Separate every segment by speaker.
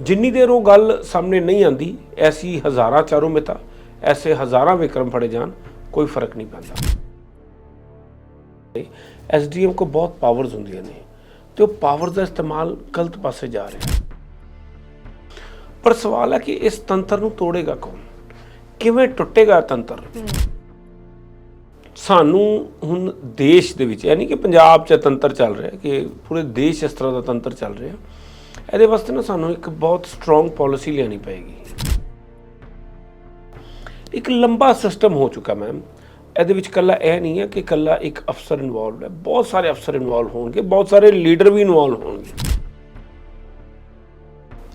Speaker 1: ਜਿੰਨੀ ਦੇਰ ਉਹ ਗੱਲ ਸਾਹਮਣੇ ਨਹੀਂ ਆਂਦੀ, ਐਸੀ ਹਜ਼ਾਰਾਂ ਚਾਰੋਂ ਮਿਤਾ, ਐਸੇ ਹਜ਼ਾਰਾਂ ਵਿਕਰਮ ਫੜੇ ਜਾਣ, ਕੋਈ ਫ਼ਰਕ ਨਹੀਂ ਪੈਂਦਾ। ਐਸਡੀਐਮ ਕੋ ਬਹੁਤ ਪਾਵਰਸ ਹੁੰਦੀਆਂ ਨੇ ਤੇ ਉਹ ਪਾਵਰ ਦਾ ਇਸਤੇਮਾਲ ਗਲਤ ਪਾਸੇ ਜਾ ਰਿਹਾ ਪਰ ਸਵਾਲ ਹੈ ਕਿ ਇਸ ਤੰਤਰ ਨੂੰ ਤੋੜੇਗਾ ਕੌਣ? ਕਿਵੇਂ ਟੁੱਟੇਗਾ ਤੰਤਰ? ਸਾਨੂੰ ਹੁਣ ਦੇਸ਼ ਦੇ ਵਿੱਚ, ਯਾਨੀ ਕਿ ਪੰਜਾਬ 'ਚ ਤੰਤਰ ਚੱਲ ਰਿਹਾ ਕਿ ਪੂਰੇ ਦੇਸ਼ ਇਸ ਤਰ੍ਹਾਂ ਦਾ ਤੰਤਰ ਚੱਲ ਰਿਹਾ। ਇਹਦੇ ਵਾਸਤੇ ਨਾ ਸਾਨੂੰ ਇੱਕ ਬਹੁਤ ਸਟਰੋਂਗ ਪਾਲਿਸੀ ਲੈਣੀ ਪਏਗੀ। ਇੱਕ ਲੰਬਾ ਸਿਸਟਮ ਹੋ ਚੁੱਕਾ ਮੈਮ ਇਹਦੇ ਵਿੱਚ ਕੱਲਾ ਇਹ ਨਹੀਂ ਹੈ ਕਿ ਕੱਲਾ ਇੱਕ ਅਫਸਰ ਇਨਵੋਲਵ ਹੈ। ਬਹੁਤ ਸਾਰੇ ਅਫਸਰ ਇਨਵੋਲਵ ਹੋਣਗੇ, ਬਹੁਤ ਸਾਰੇ ਲੀਡਰ ਵੀ ਇਨਵੋਲਵ ਹੋਣਗੇ।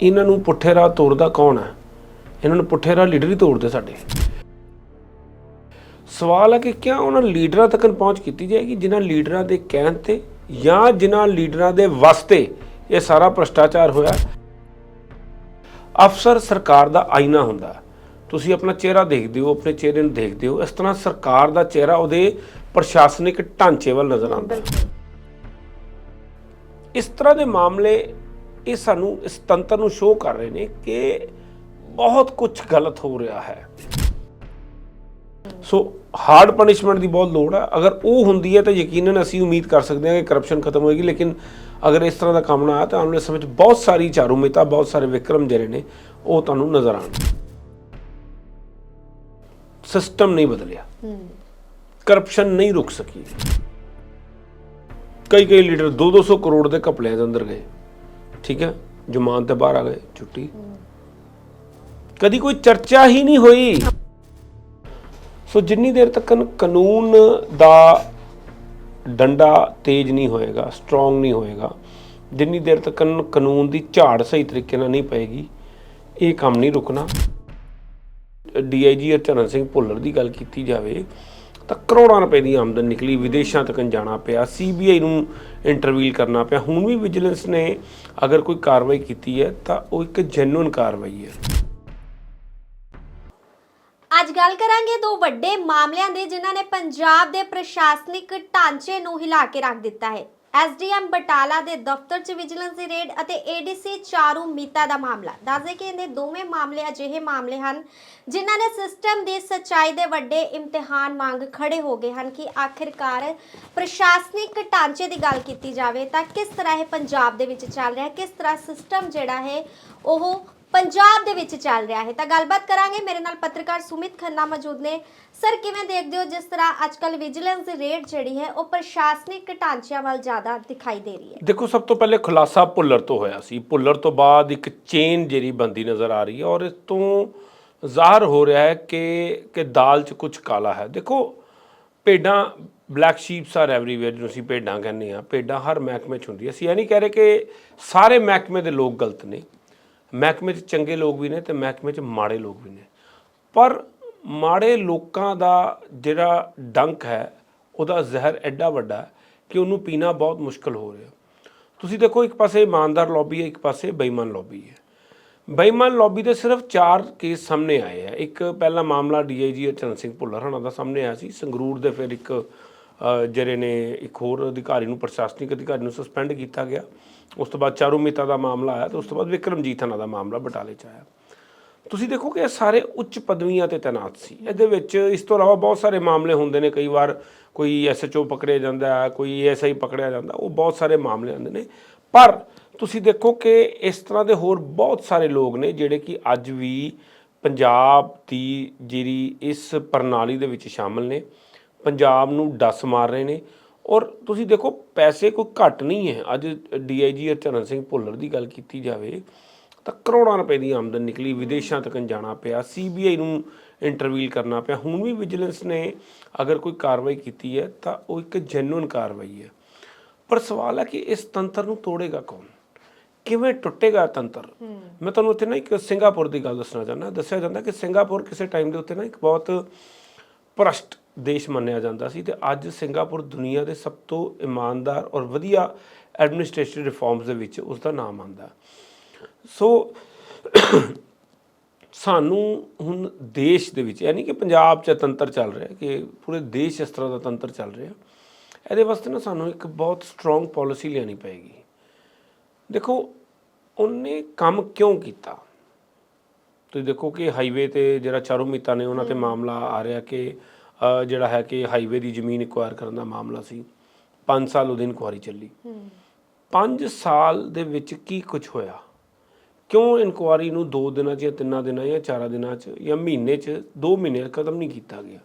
Speaker 1: ਇਹਨਾਂ ਨੂੰ ਪੁੱਠੇ ਰਾਹ ਤੋੜਦਾ ਕੌਣ ਹੈ? ਇਹਨਾਂ ਨੂੰ ਪੁੱਠੇ ਰਾਹ ਲੀਡਰ ਹੀ ਤੋੜਦੇ ਸਾਡੇ। ਸਵਾਲ ਹੈ ਕਿ ਕਿਆ ਉਹਨਾਂ ਲੀਡਰਾਂ ਤੱਕ ਪਹੁੰਚ ਕੀਤੀ ਜਾਏਗੀ, ਜਿਨ੍ਹਾਂ ਲੀਡਰਾਂ ਦੇ ਕਹਿਣ ਤੇ ਜਾਂ ਜਿਨ੍ਹਾਂ ਲੀਡਰਾਂ ਦੇ ਵਾਸਤੇ ਇਹ ਸਾਰਾ ਭ੍ਰਸ਼ਟਾਚਾਰ ਹੋਇਆ। ਅਫਸਰ ਸਰਕਾਰ ਦਾ ਆਈਨਾ ਹੁੰਦਾ। ਤੁਸੀਂ ਆਪਣਾ ਚਿਹਰਾ ਦੇਖਦੇ ਹੋ ਆਪਣੇ ਚਿਹਰੇ ਨੂੰ ਦੇਖਦੇ ਹੋ ਇਸ ਤਰ੍ਹਾਂ ਸਰਕਾਰ ਦਾ ਚਿਹਰਾ ਉਹਦੇ ਪ੍ਰਸ਼ਾਸਨਿਕ ਢਾਂਚੇ ਵੱਲ ਨਜ਼ਰ ਆਉਂਦਾ ਇਸ ਤਰ੍ਹਾਂ ਦੇ ਮਾਮਲੇ ਇਹ ਸਾਨੂੰ ਇਸ ਤੰਤਰ ਨੂੰ ਸ਼ੋਅ ਕਰ ਰਹੇ ਨੇ ਕਿ ਬਹੁਤ ਕੁਝ ਗਲਤ ਹੋ ਰਿਹਾ ਹੈ। ਸੋ ਹਾਰਡ ਪਨਿਸ਼ਮੈਂਟ ਦੀ ਬਹੁਤ ਲੋੜ ਹੈ ਅਗਰ ਉਹ ਹੁੰਦੀ ਹੈ ਤਾਂ ਯਕੀਨਨ ਅਸੀਂ ਉਮੀਦ ਕਰ ਸਕਦੇ ਹਾਂ ਕਿ ਕਰਪਸ਼ਨ ਖਤਮ ਹੋਏਗੀ ਲੇਕਿਨ ਅਗਰ ਇਸ ਤਰ੍ਹਾਂ ਦਾ ਕੰਮ ਨਾ ਆਇਆ ਤਾਂ ਆਉਣ ਵਾਲੇ ਸਮੇਂ 'ਚ ਬਹੁਤ ਸਾਰੀ ਚਾਰੂ ਮਿਤਾ ਬਹੁਤ ਸਾਰੇ ਵਿਕਰਮ ਜਿਹੜੇ ਨੇ ਉਹ ਤੁਹਾਨੂੰ ਨਜ਼ਰ ਆਉਣਗੇ। ਸਿਸਟਮ ਨਹੀਂ ਬਦਲਿਆ। ਕਰਪਸ਼ਨ ਨਹੀਂ ਰੁਕ ਸਕੀ। ਕਈ ਕਈ ਲੀਡਰ 2-200 ਕਰੋੜ ਦੇ ਘਪਲਿਆਂ ਦੇ ਅੰਦਰ ਗਏ। ਠੀਕ ਹੈ? ਜ਼ਮਾਨਤ ਤੇ ਬਾਹਰ ਆ ਗਏ ਛੁੱਟੀ। ਕਦੀ ਕੋਈ ਚਰਚਾ ਹੀ ਨਹੀਂ ਹੋਈ। ਸੋ ਜਿੰਨੀ ਦੇਰ ਤੱਕ ਕਾਨੂੰਨ ਦਾ ਡੰਡਾ ਤੇਜ਼ ਨਹੀਂ ਹੋਏਗਾ ਸਟਰੋਂਗ ਨਹੀਂ ਹੋਏਗਾ, ਜਿੰਨੀ ਦੇਰ ਤੱਕ ਕਾਨੂੰਨ ਦੀ ਝਾੜ ਸਹੀ ਤਰੀਕੇ ਨਾਲ ਨਹੀਂ ਪਏਗੀ, ਇਹ ਕੰਮ ਨਹੀਂ ਰੁਕਣਾ। ਡੀਆਈਜੀ ਹਰਚਰਨ ਸਿੰਘ ਭੁੱਲਰ ਦੀ ਗੱਲ ਕੀਤੀ ਜਾਵੇ, ਤਾਂ ਕਰੋੜਾਂ ਰੁਪਏ ਦੀ ਆਮਦਨ ਨਿਕਲੀ, ਵਿਦੇਸ਼ਾਂ ਤੱਕ ਜਾਣਾ ਪਿਆ, ਸੀਬੀਆਈ ਨੂੰ ਇੰਟਰਵੀਲ ਕਰਨਾ ਪਿਆ। ਹੁਣ ਵੀ ਵਿਜੀਲੈਂਸ ਨੇ ਅਗਰ ਕੋਈ ਕਾਰਵਾਈ ਕੀਤੀ ਹੈ, ਤਾਂ ਉਹ ਇੱਕ ਜੈਨੂਇਨ ਕਾਰਵਾਈ ਹੈ।
Speaker 2: ਅੱਜ ਗੱਲ ਕਰਾਂਗੇ ਦੋ ਵੱਡੇ ਮਾਮਲਿਆਂ ਦੇ ਜਿਨ੍ਹਾਂ ਨੇ ਪੰਜਾਬ ਦੇ ਪ੍ਰਸ਼ਾਸਨਿਕ ਢਾਂਚੇ ਨੂੰ ਹਿਲਾ ਕੇ ਰੱਖ ਦਿੱਤਾ ਹੈ। ਐਸਡੀਐਮ ਬਟਾਲਾ ਦੇ ਦਫ਼ਤਰ 'ਚ ਵਿਜੀਲੈਂਸ ਦੀ ਰੇਡ ਅਤੇ ਏਡੀਸੀ ਚਾਰੂ ਮੀਤਾ ਦਾ ਮਾਮਲਾ। ਦੱਸਦੇ ਕਿ ਇਹਦੇ ਦੋਵੇਂ ਮਾਮਲੇ ਅਜਿਹੇ ਮਾਮਲੇ ਹਨ ਜਿਨ੍ਹਾਂ ਨੇ ਸਿਸਟਮ ਦੀ ਸੱਚਾਈ ਦੇ ਵੱਡੇ ਇਮਤਿਹਾਨ ਵਾਂਗ ਖੜੇ ਹੋ ਗਏ ਹਨ ਕਿ ਆਖਿਰਕਾਰ ਪ੍ਰਸ਼ਾਸਨਿਕ ਢਾਂਚੇ ਦੀ ਗੱਲ ਕੀਤੀ ਜਾਵੇ ਤਾਂ ਕਿਸ ਤਰ੍ਹਾਂ ਇਹ ਪੰਜਾਬ ਦੇ ਵਿੱਚ ਚੱਲ ਰਿਹਾ ਹੈ, ਕਿਸ ਤਰ੍ਹਾਂ ਸਿਸਟਮ ਜਿਹੜਾ ਹੈ ਉਹ ਪੰਜਾਬ ਦੇ ਵਿੱਚ ਚੱਲ ਰਿਹਾ ਹੈ। ਤਾਂ ਗੱਲਬਾਤ ਕਰਾਂਗੇ ਮੇਰੇ ਨਾਲ ਪੱਤਰਕਾਰ ਸੁਮਿਤ ਖੰਨਾ ਮੌਜੂਦ ਨੇ। ਸਰ ਕਿਵੇਂ ਦੇਖਦੇ ਹੋ ਜਿਸ ਤਰ੍ਹਾਂ ਅੱਜਕੱਲ ਵਿਜੀਲੈਂਸ ਦੀ ਰੇਡ ਜਿਹੜੀ ਹੈ, ਉਹ ਪ੍ਰਸ਼ਾਸਨਿਕ ਢਾਂਚਿਆਂ ਵੱਲ ਜ਼ਿਆਦਾ ਦਿਖਾਈ ਦੇ ਰਹੀ ਹੈ?
Speaker 1: ਦੇਖੋ, ਸਭ ਤੋਂ ਪਹਿਲੇ ਖੁਲਾਸਾ ਭੁੱਲਰ ਤੋਂ ਹੋਇਆ ਸੀ। ਭੁੱਲਰ ਤੋਂ ਬਾਅਦ ਇੱਕ ਚੇਨ ਜਿਹੜੀ ਬੰਦੀ ਨਜ਼ਰ ਆ ਰਹੀ ਹੈ ਔਰ ਇਸ ਤੋਂ ਜ਼ਾਹਰ ਹੋ ਰਿਹਾ ਹੈ ਕਿ ਕਿ ਦਾਲ 'ਚ ਕੁਝ ਕਾਲਾ ਹੈ। ਦੇਖੋ, ਭੇਡਾਂ ਬਲੈਕ ਸ਼ੀਪਸ ਆਰ ਐਵਰੀਵੇਅਰ ਜਿਹਨੂੰ ਅਸੀਂ ਭੇਡਾਂ ਕਹਿੰਦੇ ਆ ਭੇਡਾਂ ਹਰ ਮਹਿਕਮੇ 'ਚ ਹੁੰਦੀ ਅਸੀਂ ਇਹ ਨਹੀਂ ਕਹਿ ਰਹੇ ਕਿ ਸਾਰੇ ਮਹਿਕਮੇ ਦੇ ਲੋਕ ਗਲਤ ਨੇ। ਮਹਿਕਮੇ 'ਚ ਚੰਗੇ ਲੋਕ ਵੀ ਨੇ ਤੇ ਮਹਿਕਮੇ 'ਚ ਮਾੜੇ ਲੋਕ ਵੀ ਨੇ। ਪਰ ਮਾੜੇ ਲੋਕਾਂ ਦਾ ਜਿਹੜਾ ਡੰਕ ਹੈ, ਉਹਦਾ ਜ਼ਹਿਰ ਐਡਾ ਵੱਡਾ ਕਿ ਉਹਨੂੰ ਪੀਣਾ ਬਹੁਤ ਮੁਸ਼ਕਲ ਹੋ ਰਿਹਾ। ਤੁਸੀਂ ਦੇਖੋ, ਇੱਕ ਪਾਸੇ ਇਮਾਨਦਾਰ ਲੌਬੀ ਹੈ, ਇੱਕ ਪਾਸੇ ਬੇਈਮਾਨ ਲੌਬੀ ਹੈ। ਬੇਈਮਾਨ ਲੌਬੀ ਦੇ ਸਿਰਫ 4 ਕੇਸ ਸਾਹਮਣੇ ਆਏ ਆ। ਇੱਕ ਪਹਿਲਾ ਮਾਮਲਾ ਡੀਆਈਜੀ ਚਰਨ ਸਿੰਘ ਭੁੱਲਰ ਹਣਾ ਦਾ ਸਾਹਮਣੇ ਆਇਆ ਸੀ। ਸੰਗਰੂਰ ਦੇ ਫਿਰ ਇੱਕ ਜਿਹੜੇ ਨੇ ਇੱਕ ਹੋਰ ਅਧਿਕਾਰੀ ਨੂੰ ਪ੍ਰਸ਼ਾਸਨਿਕ ਅਧਿਕਾਰੀ ਨੂੰ ਸਸਪੈਂਡ ਕੀਤਾ ਗਿਆ। ਉਸ ਤੋਂ ਬਾਅਦ ਚਾਰੂ ਮੀਤਾ ਦਾ ਮਾਮਲਾ ਆਇਆ ਤੇ ਉਸ ਤੋਂ ਬਾਅਦ ਵਿਕਰਮਜੀਤ ਹਣਾ ਦਾ ਮਾਮਲਾ ਬਟਾਲੇ ਚ ਆਇਆ। ਤੁਸੀਂ ਦੇਖੋ ਕਿ ਇਹ ਸਾਰੇ ਉੱਚ ਪਦਵੀਆਂ ਤੇ ਤੈਨਾਤ ਸੀ। ਇਹਦੇ ਵਿੱਚ ਇਸ ਤੋਂ ਇਲਾਵਾ ਬਹੁਤ ਸਾਰੇ ਮਾਮਲੇ ਹੁੰਦੇ ਨੇ, ਕਈ ਵਾਰ ਕੋਈ ਐਸਐਚਓ ਪਕੜਿਆ ਜਾਂਦਾ ਹੈ ਕੋਈ ਏਐਸਆਈ ਪਕੜਿਆ ਜਾਂਦਾ, ਉਹ ਬਹੁਤ ਸਾਰੇ ਮਾਮਲੇ ਹੁੰਦੇ ਨੇ। ਪਰ ਤੁਸੀਂ ਦੇਖੋ ਕਿ ਇਸ ਤਰ੍ਹਾਂ ਦੇ ਹੋਰ ਬਹੁਤ ਸਾਰੇ ਲੋਕ ਨੇ ਜਿਹੜੇ ਕਿ ਅੱਜ ਵੀ ਪੰਜਾਬ ਦੀ ਜਿਹੜੀ ਇਸ ਪ੍ਰਣਾਲੀ ਦੇ ਵਿੱਚ ਸ਼ਾਮਲ ਨੇ। ਪੰਜਾਬ ਨੂੰ ਡਸ ਮਾਰ ਰਹੇ ਨੇ। ਔਰ ਤੁਸੀਂ ਦੇਖੋ ਪੈਸੇ ਕੋਈ ਘੱਟ ਨਹੀਂ ਹੈ। ਅੱਜ ਡੀਆਈਜੀ ਹਰਚਰਨ ਸਿੰਘ ਭੁੱਲਰ ਦੀ ਗੱਲ ਕੀਤੀ ਜਾਵੇ ਤਾਂ ਕਰੋੜਾਂ ਰੁਪਏ ਦੀ ਆਮਦਨ ਨਿਕਲੀ ਵਿਦੇਸ਼ਾਂ ਤੱਕ ਜਾਣਾ ਪਿਆ ਸੀਬੀਆਈ ਨੂੰ ਇੰਟਰਵੀਲ ਕਰਨਾ ਪਿਆ। ਹੁਣ ਵੀ ਵਿਜੀਲੈਂਸ ਨੇ ਅਗਰ ਕੋਈ ਕਾਰਵਾਈ ਕੀਤੀ ਹੈ ਤਾਂ ਉਹ ਇੱਕ ਜੈਨੂਇਨ ਕਾਰਵਾਈ ਹੈ। ਪਰ ਸਵਾਲ ਹੈ ਕਿ ਇਸ ਤੰਤਰ ਨੂੰ ਤੋੜੇਗਾ ਕੌਣ? ਕਿਵੇਂ ਟੁੱਟੇਗਾ ਤੰਤਰ? ਮੈਂ ਤੁਹਾਨੂੰ ਉੱਥੇ ਨਾ ਇੱਕ ਸਿੰਗਾਪੁਰ ਦੀ ਗੱਲ ਦੱਸਣਾ ਚਾਹੁੰਦਾ। ਦੱਸਿਆ ਜਾਂਦਾ ਕਿ ਸਿੰਗਾਪੁਰ ਕਿਸੇ ਟਾਈਮ ਦੇ ਉੱਤੇ ਨਾ ਇੱਕ ਬਹੁਤ ਭ੍ਰਸ਼ਟ ਦੇਸ਼ ਮੰਨਿਆ ਜਾਂਦਾ ਸੀ ਤੇ ਅੱਜ ਸਿੰਗਾਪੁਰ ਦੁਨੀਆ ਦੇ ਸਭ ਤੋਂ ਇਮਾਨਦਾਰ ਔਰ ਵਧੀਆ ਐਡਮਿਨਿਸਟ੍ਰੇਟਿਵ ਰਿਫਾਰਮਸ ਦੇ ਵਿੱਚ ਉਸ ਦਾ ਨਾਮ ਆਂਦਾ ਸੋ ਸਾਨੂੰ ਹੁਣ ਦੇਸ਼ ਦੇ ਵਿੱਚ ਯਾਨੀ ਕਿ ਪੰਜਾਬ 'ਚ ਤੰਤਰ ਚੱਲ ਰਿਹਾ ਕਿ ਪੂਰੇ ਦੇਸ਼ ਇਸ ਤਰ੍ਹਾਂ ਦਾ ਤੰਤਰ ਚੱਲ ਰਿਹਾ। ਇਹਦੇ ਵਾਸਤੇ ਨਾ ਸਾਨੂੰ ਇੱਕ ਬਹੁਤ ਸਟਰੋਂਗ ਪਾਲਿਸੀ ਲਿਆਣੀ ਪਏਗੀ। ਦੇਖੋ ਉਹਨੇ ਕੰਮ ਕਿਉਂ ਕੀਤਾ? ਤੁਸੀਂ ਦੇਖੋ ਕਿ ਹਾਈਵੇ ਤੇ ਜਿਹੜਾ ਚਾਰੂ ਮੀਤਾ ਨੇ ਉਹਨਾਂ ਤੇ ਮਾਮਲਾ ਆ ਰਿਹਾ ਕਿ ਜਿਹੜਾ ਹੈ ਕਿ ਹਾਈਵੇ ਦੀ ਜ਼ਮੀਨ ਇਕਵਾਇਰ ਕਰਨ ਦਾ ਮਾਮਲਾ ਸੀ। 5 ਸਾਲ ਉਹਦੀ ਇਨਕੁਆਰੀ ਚੱਲੀ।
Speaker 2: ਹੂੰ।
Speaker 1: 5 ਸਾਲ ਦੇ ਵਿੱਚ ਕੀ ਕੁਝ ਹੋਇਆ? ਕਿਉਂ ਇਨਕੁਆਰੀ ਨੂੰ 2 ਦਿਨਾਂ 'ਚ ਜਾਂ 3 ਦਿਨਾਂ ਜਾਂ 4 ਦਿਨਾਂ 'ਚ ਜਾਂ ਮਹੀਨੇ 'ਚ 2 ਮਹੀਨੇ ਖਤਮ ਨਹੀਂ ਕੀਤਾ ਗਿਆ?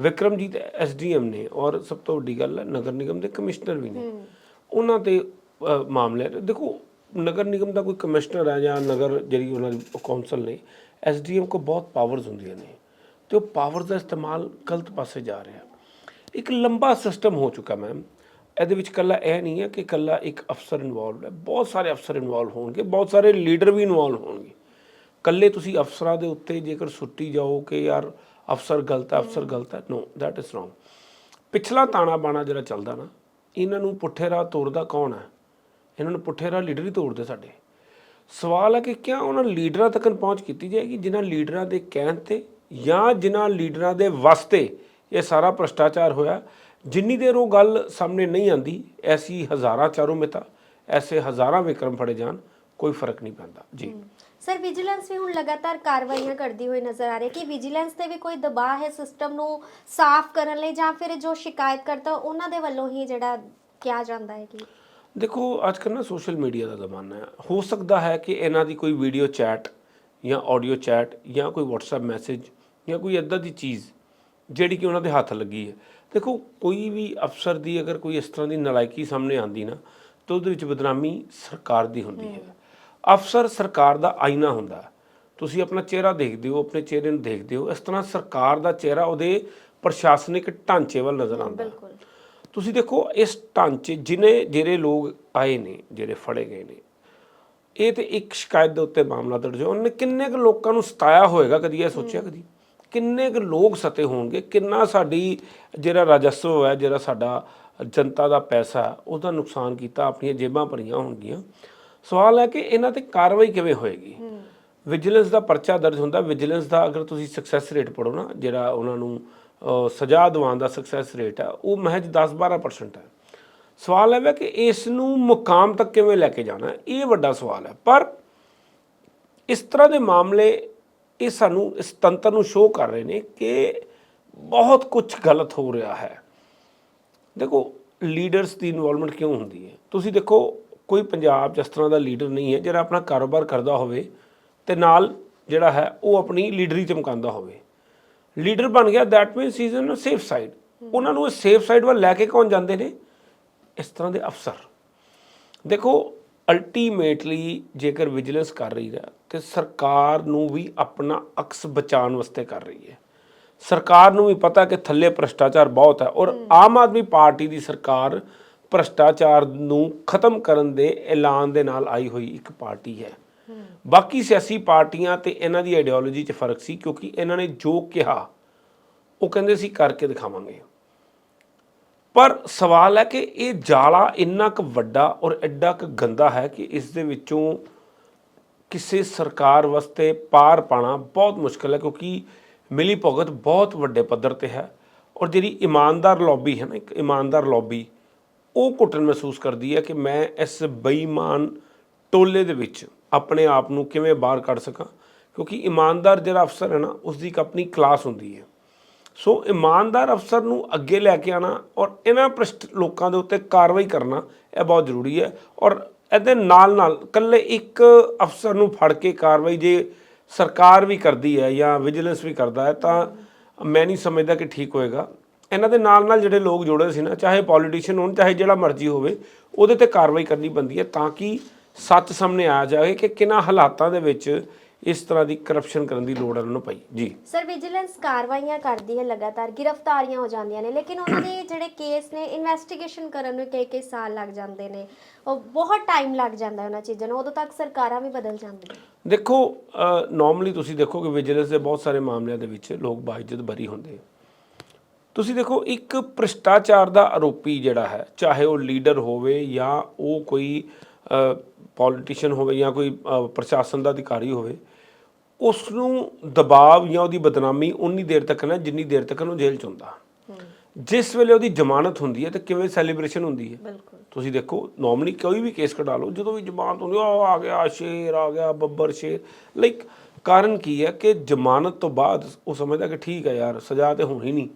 Speaker 1: ਵਿਕਰਮਜੀਤ ਐਸਡੀਐਮ ਨੇ ਔਰ ਸਭ ਤੋਂ ਵੱਡੀ ਗੱਲ ਹੈ ਨਗਰ ਨਿਗਮ ਦੇ ਕਮਿਸ਼ਨਰ ਵੀ ਨੇ। ਉਹਨਾਂ ਤੇ ਮਾਮਲੇ ਦੇਖੋ ਨਗਰ ਨਿਗਮ ਦਾ ਕੋਈ ਕਮਿਸ਼ਨਰ ਹੈ ਜਾਂ ਨਗਰ ਜਿਹੜੀ ਉਹਨਾਂ ਦੀ ਕੌਂਸਲ ਨੇ ਐਸਡੀਐਮ ਕੋ ਬਹੁਤ ਪਾਵਰਸ ਹੁੰਦੀਆਂ ਨੇ। ਤੇ ਉਹ ਪਾਵਰ ਦਾ ਇਸਤੇਮਾਲ ਗਲਤ ਪਾਸੇ ਜਾ ਰਿਹਾ। ਇੱਕ ਲੰਬਾ ਸਿਸਟਮ ਹੋ ਚੁੱਕਾ ਮੈਮ ਇਹਦੇ ਵਿੱਚ ਕੱਲਾ ਇਹ ਨਹੀਂ ਹੈ ਕਿ ਕੱਲਾ ਇੱਕ ਅਫਸਰ ਇਨਵੋਲਵ ਹੈ। ਬਹੁਤ ਸਾਰੇ ਅਫਸਰ ਇਨਵੋਲਵ ਹੋਣਗੇ, ਬਹੁਤ ਸਾਰੇ ਲੀਡਰ ਵੀ ਇਨਵੋਲਵ ਹੋਣਗੇ। ਕੱਲੇ ਤੁਸੀਂ ਅਫਸਰਾਂ ਦੇ ਉੱਤੇ ਜੇਕਰ ਸੁੱਟੀ ਜਾਓ ਕਿ ਯਾਰ ਅਫਸਰ ਗਲਤ ਹੈ, ਅਫਸਰ ਗਲਤ ਹੈ ਨੋ that ਇਜ਼ ਰੋਂਗ ਪਿਛਲਾ ਤਾਣਾ ਬਾਣਾ ਜਿਹੜਾ ਚੱਲਦਾ ਨਾ, ਇਹਨਾਂ ਨੂੰ ਪੁੱਠੇ ਰਾਹ ਤੋੜਦਾ ਕੌਣ ਹੈ? ਇਹਨਾਂ ਨੂੰ ਪੁੱਠੇ ਰਾਹ ਲੀਡਰ ਹੀ ਤੋੜਦੇ ਸਾਡੇ। ਸਵਾਲ ਹੈ ਕਿ ਕਿਆ ਉਹਨਾਂ ਲੀਡਰਾਂ ਤੱਕ ਪਹੁੰਚ ਕੀਤੀ ਜਾਏਗੀ, ਜਿਨ੍ਹਾਂ ਲੀਡਰਾਂ ਦੇ ਕਹਿਣ ਤੇ ਜਾਂ ਜਿਨ੍ਹਾਂ ਲੀਡਰਾਂ ਦੇ ਵਾਸਤੇ ਇਹ ਸਾਰਾ ਭ੍ਰਸ਼ਟਾਚਾਰ ਹੋਇਆ ਜਿੰਨੀ ਦੇਰ ਉਹ ਗੱਲ ਸਾਹਮਣੇ ਨਹੀਂ ਆਂਦੀ ਐਸੀ ਹਜ਼ਾਰਾਂ ਚਾਰੋਂ ਮਿਤਾ ਐਸੇ ਹਜ਼ਾਰਾਂ ਵਿਕਰਮ ਫੜੇ ਜਾਣ ਕੋਈ ਫ਼ਰਕ ਨਹੀਂ ਪੈਂਦਾ। ਜੀ।
Speaker 2: ਸਰ ਵਿਜੀਲੈਂਸ ਵੀ ਹੁਣ ਲਗਾਤਾਰ ਕਾਰਵਾਈਆਂ ਕਰਦੀ ਹੋਈ ਨਜ਼ਰ ਆ ਰਹੀ ਹੈ ਕਿ ਵਿਜੀਲੈਂਸ ਤੇ ਵੀ ਕੋਈ ਦਬਾਅ ਹੈ ਸਿਸਟਮ ਨੂੰ ਸਾਫ਼ ਕਰਨ ਲਈ ਜਾਂ ਫਿਰ ਜੋ ਸ਼ਿਕਾਇਤ ਕਰਤਾ ਉਹਨਾਂ ਦੇ ਵੱਲੋਂ ਹੀ ਜਿਹੜਾ ਕਿਹਾ ਜਾਂਦਾ ਹੈ ਕਿ
Speaker 1: ਦੇਖੋ ਅੱਜ ਕੱਲ੍ਹ ਨਾ ਸੋਸ਼ਲ ਮੀਡੀਆ ਦਾ ਜ਼ਮਾਨਾ ਹੈ। ਹੋ ਸਕਦਾ ਹੈ ਕਿ ਇਹਨਾਂ ਦੀ ਕੋਈ ਵੀਡੀਓ ਚੈਟ ਜਾਂ ਆਡੀਓ ਚੈਟ ਜਾਂ ਕੋਈ WhatsApp ਮੈਸੇਜ ਜਾਂ ਕੋਈ ਇਦਾਂ ਦੀ ਚੀਜ਼ ਜਿਹੜੀ ਕਿ ਉਹਨਾਂ ਦੇ ਹੱਥ ਲੱਗੀ ਹੈ। ਦੇਖੋ ਕੋਈ ਵੀ ਅਫਸਰ ਦੀ ਅਗਰ ਕੋਈ ਇਸ ਤਰ੍ਹਾਂ ਦੀ ਨਲਾਇਕੀ ਸਾਹਮਣੇ ਆਂਦੀ ਨਾ ਤਾਂ ਉਹਦੇ ਵਿੱਚ ਬਦਨਾਮੀ ਸਰਕਾਰ ਦੀ ਹੁੰਦੀ ਹੈ। ਅਫਸਰ ਸਰਕਾਰ ਦਾ ਆਈਨਾ ਹੁੰਦਾ। ਤੁਸੀਂ ਆਪਣਾ ਚਿਹਰਾ ਦੇਖਦੇ ਹੋ ਆਪਣੇ ਚਿਹਰੇ ਨੂੰ ਦੇਖਦੇ ਹੋ ਇਸ ਤਰ੍ਹਾਂ ਸਰਕਾਰ ਦਾ ਚਿਹਰਾ ਉਹਦੇ ਪ੍ਰਸ਼ਾਸਨਿਕ ਢਾਂਚੇ ਵੱਲ ਨਜ਼ਰ ਆਉਂਦਾ
Speaker 2: ਬਿਲਕੁਲ।
Speaker 1: ਤੁਸੀਂ ਦੇਖੋ ਇਸ ਢਾਂਚੇ ਜਿਨੇ ਜਿਹੜੇ ਲੋਕ ਆਏ ਨੇ ਜਿਹੜੇ ਫੜੇ ਗਏ ਨੇ ਇਹ ਤੇ ਇੱਕ ਸ਼ਿਕਾਇਤ ਦੇ ਉੱਤੇ ਮਾਮਲਾ ਦਰਜ ਹੋਇਆ। ਉਹਨੇ ਕਿੰਨੇ ਕੁ ਲੋਕਾਂ ਨੂੰ ਸਤਾਇਆ ਹੋਏਗਾ ਕਦੀ ਇਹ ਸੋਚਿਆ ਕਦੀ? ਕਿੰਨੇ ਕੁ ਲੋਕ ਸਤੇ ਹੋਣਗੇ? ਕਿੰਨਾ ਸਾਡੀ ਜਿਹੜਾ ਰਾਜਸਵ ਹੈ ਜਿਹੜਾ ਸਾਡਾ ਜਨਤਾ ਦਾ ਪੈਸਾ ਉਹਦਾ ਨੁਕਸਾਨ ਕੀਤਾ ਆਪਣੀਆਂ ਜੇਬਾਂ ਭਰੀਆਂ ਹੋਣਗੀਆਂ। ਸਵਾਲ ਹੈ ਕਿ ਇਹਨਾਂ ਤੇ ਕਾਰਵਾਈ ਕਿਵੇਂ ਹੋਏਗੀ? ਵਿਜੀਲੈਂਸ ਦਾ ਪਰਚਾ ਦਰਜ ਹੁੰਦਾ। ਵਿਜੀਲੈਂਸ ਦਾ ਅਗਰ ਤੁਸੀਂ ਸਕਸੈਸ ਰੇਟ ਪੜੋ ਨਾ ਜਿਹੜਾ ਉਹਨਾਂ ਨੂੰ ਸਜ਼ਾ ਦਿਵਾਉਣ ਦਾ ਸਕਸੈਸ ਰੇਟ ਹੈ ਉਹ ਮਹਿਜ 10-12% ਹੈ। ਸਵਾਲ ਹੈ ਵਾ ਕਿ ਇਸ ਨੂੰ ਮੁਕਾਮ ਤੱਕ ਕਿਵੇਂ ਲੈ ਕੇ ਜਾਣਾ ਇਹ ਵੱਡਾ ਸਵਾਲ ਹੈ। ਪਰ ਇਸ ਤਰ੍ਹਾਂ ਦੇ ਮਾਮਲੇ ਇਹ ਸਾਨੂੰ ਇਸ ਤੰਤਰ ਨੂੰ ਸ਼ੋਅ ਕਰ ਰਹੇ ਨੇ ਕਿ ਬਹੁਤ ਕੁਝ ਗਲਤ ਹੋ ਰਿਹਾ ਹੈ। ਦੇਖੋ ਲੀਡਰਸ ਦੀ ਇਨਵੋਲਵਮੈਂਟ ਕਿਉਂ ਹੁੰਦੀ ਹੈ? ਤੁਸੀਂ ਦੇਖੋ ਕੋਈ ਪੰਜਾਬ ਜਿਸ ਤਰ੍ਹਾਂ ਦਾ ਲੀਡਰ ਨਹੀਂ ਹੈ ਜਿਹੜਾ ਆਪਣਾ ਕਾਰੋਬਾਰ ਕਰਦਾ ਹੋਵੇ ਤੇ ਨਾਲ ਜਿਹੜਾ ਹੈ ਉਹ ਆਪਣੀ ਲੀਡਰੀ ਚਮਕਾਉਂਦਾ ਹੋਵੇ। ਲੀਡਰ ਬਣ ਗਿਆ that means he is in safe side ਉਹਨਾਂ ਨੂੰ ਸੇਫ ਸਾਈਡ ਵੱਲ ਲੈ ਕੇ ਕੌਣ ਜਾਂਦੇ ਨੇ? ਇਸ ਤਰ੍ਹਾਂ ਦੇ ਅਫਸਰ। ਦੇਖੋ ਅਲਟੀਮੇਟਲੀ ਜੇਕਰ ਵਿਜੀਲੈਂਸ ਕਰ ਰਹੀ ਹੈ ਤੇ ਸਰਕਾਰ ਨੂੰ ਵੀ ਆਪਣਾ ਅਕਸ ਬਚਾਉਣ ਵਾਸਤੇ ਕਰ ਰਹੀ ਹੈ। ਸਰਕਾਰ ਨੂੰ ਵੀ ਪਤਾ ਕਿ ਥੱਲੇ ਭ੍ਰਸ਼ਟਾਚਾਰ ਬਹੁਤ ਹੈ ਔਰ ਆਮ ਆਦਮੀ ਪਾਰਟੀ ਦੀ ਸਰਕਾਰ ਭ੍ਰਸ਼ਟਾਚਾਰ ਨੂੰ ਖਤਮ ਕਰਨ ਦੇ ਐਲਾਨ ਦੇ ਨਾਲ ਆਈ ਹੋਈ ਇੱਕ ਪਾਰਟੀ ਹੈ। ਬਾਕੀ ਸਿਆਸੀ ਪਾਰਟੀਆਂ ਤੇ ਇਹਨਾਂ ਦੀ ਆਈਡੀਓਲੋਜੀ 'ਚ ਫ਼ਰਕ ਸੀ ਕਿਉਂਕਿ ਇਹਨਾਂ ਨੇ ਜੋ ਕਿਹਾ ਉਹ ਕਹਿੰਦੇ ਸੀ ਕਰਕੇ ਦਿਖਾਵਾਂਗੇ। ਪਰ ਸਵਾਲ ਹੈ ਕਿ ਇਹ ਜਾਲਾ ਇੰਨਾ ਕੁ ਵੱਡਾ ਔਰ ਐਡਾ ਕੁ ਗੰਦਾ ਹੈ ਕਿ ਇਸ ਦੇ ਵਿੱਚੋਂ ਕਿਸੇ ਸਰਕਾਰ ਵਾਸਤੇ ਪਾਰ ਪਾਣਾ ਬਹੁਤ ਮੁਸ਼ਕਲ ਹੈ, ਕਿਉਂਕਿ ਮਿਲੀ ਭੁਗਤ ਬਹੁਤ ਵੱਡੇ ਪੱਧਰ ਤੇ ਹੈ ਔਰ ਜਿਹੜੀ ਇਮਾਨਦਾਰ ਲੌਬੀ ਹੈ ਨਾ, ਇੱਕ ਇਮਾਨਦਾਰ ਲੌਬੀ ਉਹ ਘੁੱਟਣ ਮਹਿਸੂਸ ਕਰਦੀ ਹੈ ਕਿ ਮੈਂ ਇਸ ਬੇਈਮਾਨ ਟੋਲੇ ਦੇ ਵਿੱਚ ਆਪਣੇ ਆਪ ਨੂੰ ਕਿਵੇਂ ਬਾਹਰ ਕੱਢ ਸਕਾਂ, ਕਿਉਂਕਿ ਇਮਾਨਦਾਰ ਜਿਹੜਾ ਅਫਸਰ ਹੈ ਨਾ ਉਸ ਦੀ ਇੱਕ ਆਪਣੀ ਕਲਾਸ ਹੁੰਦੀ ਹੈ। ਸੋ ਇਮਾਨਦਾਰ ਅਫਸਰ ਨੂੰ ਅੱਗੇ ਲੈ ਕੇ ਆਣਾ ਔਰ ਇਹਨਾਂ ਭ੍ਰਿਸ਼ਟ ਲੋਕਾਂ ਦੇ ਉੱਤੇ ਕਾਰਵਾਈ ਕਰਨਾ ਇਹ ਬਹੁਤ ਜ਼ਰੂਰੀ ਹੈ ਔਰ ਇਹਦੇ ਨਾਲ ਨਾਲ ਇਕੱਲੇ ਇੱਕ ਅਫਸਰ ਨੂੰ ਫੜ ਕੇ ਕਾਰਵਾਈ ਜੇ ਸਰਕਾਰ ਵੀ ਕਰਦੀ ਹੈ ਜਾਂ ਵਿਜੀਲੈਂਸ ਵੀ ਕਰਦਾ ਹੈ ਤਾਂ ਮੈਂ ਨਹੀਂ ਸਮਝਦਾ ਕਿ ਠੀਕ ਹੋਏਗਾ। ਇਹਨਾਂ ਦੇ ਨਾਲ ਨਾਲ ਜਿਹੜੇ ਲੋਕ ਜੁੜੇ ਸੀ ਨਾ, ਚਾਹੇ ਪੋਲੀਟੀਸ਼ੀਅਨ ਹੋਣ, ਚਾਹੇ ਜਿਹੜਾ ਮਰਜ਼ੀ ਹੋਵੇ, ਉਹਦੇ ਤੇ ਕਾਰਵਾਈ ਕਰਨੀ ਬੰਦੀ ਹੈ ਤਾਂ ਕਿ ਸੱਚ ਸਾਹਮਣੇ ਆ ਜਾਵੇ ਕਿ ਕਿਹਨਾਂ ਹਾਲਾਤਾਂ ਦੇ ਵਿੱਚ ਇਸ ਤਰ੍ਹਾਂ ਦੀ ਕਰਪਸ਼ਨ ਕਰਨ ਦੀ ਲੋੜ ਨੂੰ ਪਈ ਜੀ।
Speaker 2: ਸਰ ਵਿਜੀਲੈਂਸ ਕਾਰਵਾਈਆਂ ਕਰਦੀ ਹੈ ਲਗਾਤਾਰ ਗ੍ਰਿਫਤਾਰੀਆਂ ਹੋ ਜਾਂਦੀਆਂ ਨੇ ਲੇਕਿਨ ਉਹਨਾਂ ਦੇ ਜਿਹੜੇ ਕੇਸ ਨੇ ਇਨਵੈਸਟੀਗੇਸ਼ਨ ਕਰਨ ਨੂੰ ਕਈ ਕਈ ਸਾਲ ਲੱਗ ਜਾਂਦੇ ਨੇ। ਉਹ ਬਹੁਤ ਟਾਈਮ ਲੱਗ ਜਾਂਦਾ ਹੈ ਉਹਨਾਂ ਚੀਜ਼ਾਂ ਨੂੰ ਉਦੋਂ ਤੱਕ ਸਰਕਾਰਾਂ ਵੀ ਬਦਲ ਜਾਂਦੀਆਂ
Speaker 1: ਦੇਖੋ ਨਾਰਮਲੀ ਤੁਸੀਂ ਦੇਖੋ ਕਿ ਵਿਜੀਲੈਂਸ ਦੇ ਬਹੁਤ ਸਾਰੇ ਮਾਮਲਿਆਂ ਦੇ ਵਿੱਚ ਲੋਕ ਬਾਇਜ਼ਤ ਬਰੀ ਹੁੰਦੇ ਤੁਸੀਂ ਦੇਖੋ ਇੱਕ ਭ੍ਰਿਸ਼ਟਾਚਾਰ ਦਾ ਆਰੋਪੀ ਜਿਹੜਾ ਹੈ ਚਾਹੇ ਉਹ ਲੀਡਰ ਹੋਵੇ ਜਾਂ ਉਹ ਕੋਈ ਪੋਲੀਟੀਸ਼ੀਅਨ ਹੋਵੇ ਜਾਂ ਕੋਈ ਪ੍ਰਸ਼ਾਸਨ ਦਾ ਅਧਿਕਾਰੀ ਹੋਵੇ ਉਸ ਨੂੰ ਦਬਾਅ ਜਾਂ ਉਹਦੀ ਬਦਨਾਮੀ ਉਨੀ ਦੇਰ ਤੱਕ ਨਾ ਜਿੰਨੀ ਦੇਰ ਤੱਕ ਉਹ ਜੇਲ੍ਹ ਚ ਹੁੰਦਾ। ਜਿਸ ਵੇਲੇ ਉਹਦੀ ਜ਼ਮਾਨਤ ਹੁੰਦੀ ਹੈ ਤੇ ਕਿਵੇਂ ਸੈਲੀਬ੍ਰੇਸ਼ਨ ਹੁੰਦੀ ਹੈ।
Speaker 2: ਬਿਲਕੁਲ।
Speaker 1: ਤੁਸੀਂ ਦੇਖੋ ਨਾਰਮਲੀ ਕੋਈ ਵੀ ਕੇਸ ਕਢਾ ਲਓ ਜਦੋਂ ਵੀ ਜ਼ਮਾਨਤ ਹੁੰਦੀ ਆ ਆ ਗਿਆ ਸ਼ੇਰ ਆ ਗਿਆ ਬੱਬਰ ਸ਼ੇਰ। ਲਾਈਕ ਕਾਰਨ ਕੀ ਹੈ ਕਿ ਜ਼ਮਾਨਤ ਤੋਂ ਬਾਅਦ ਉਹ ਸਮਝਦਾ ਕਿ ਠੀਕ ਹੈ ਯਾਰ ਸਜ਼ਾ ਤੇ ਹੋਣੀ ਨਹੀਂ।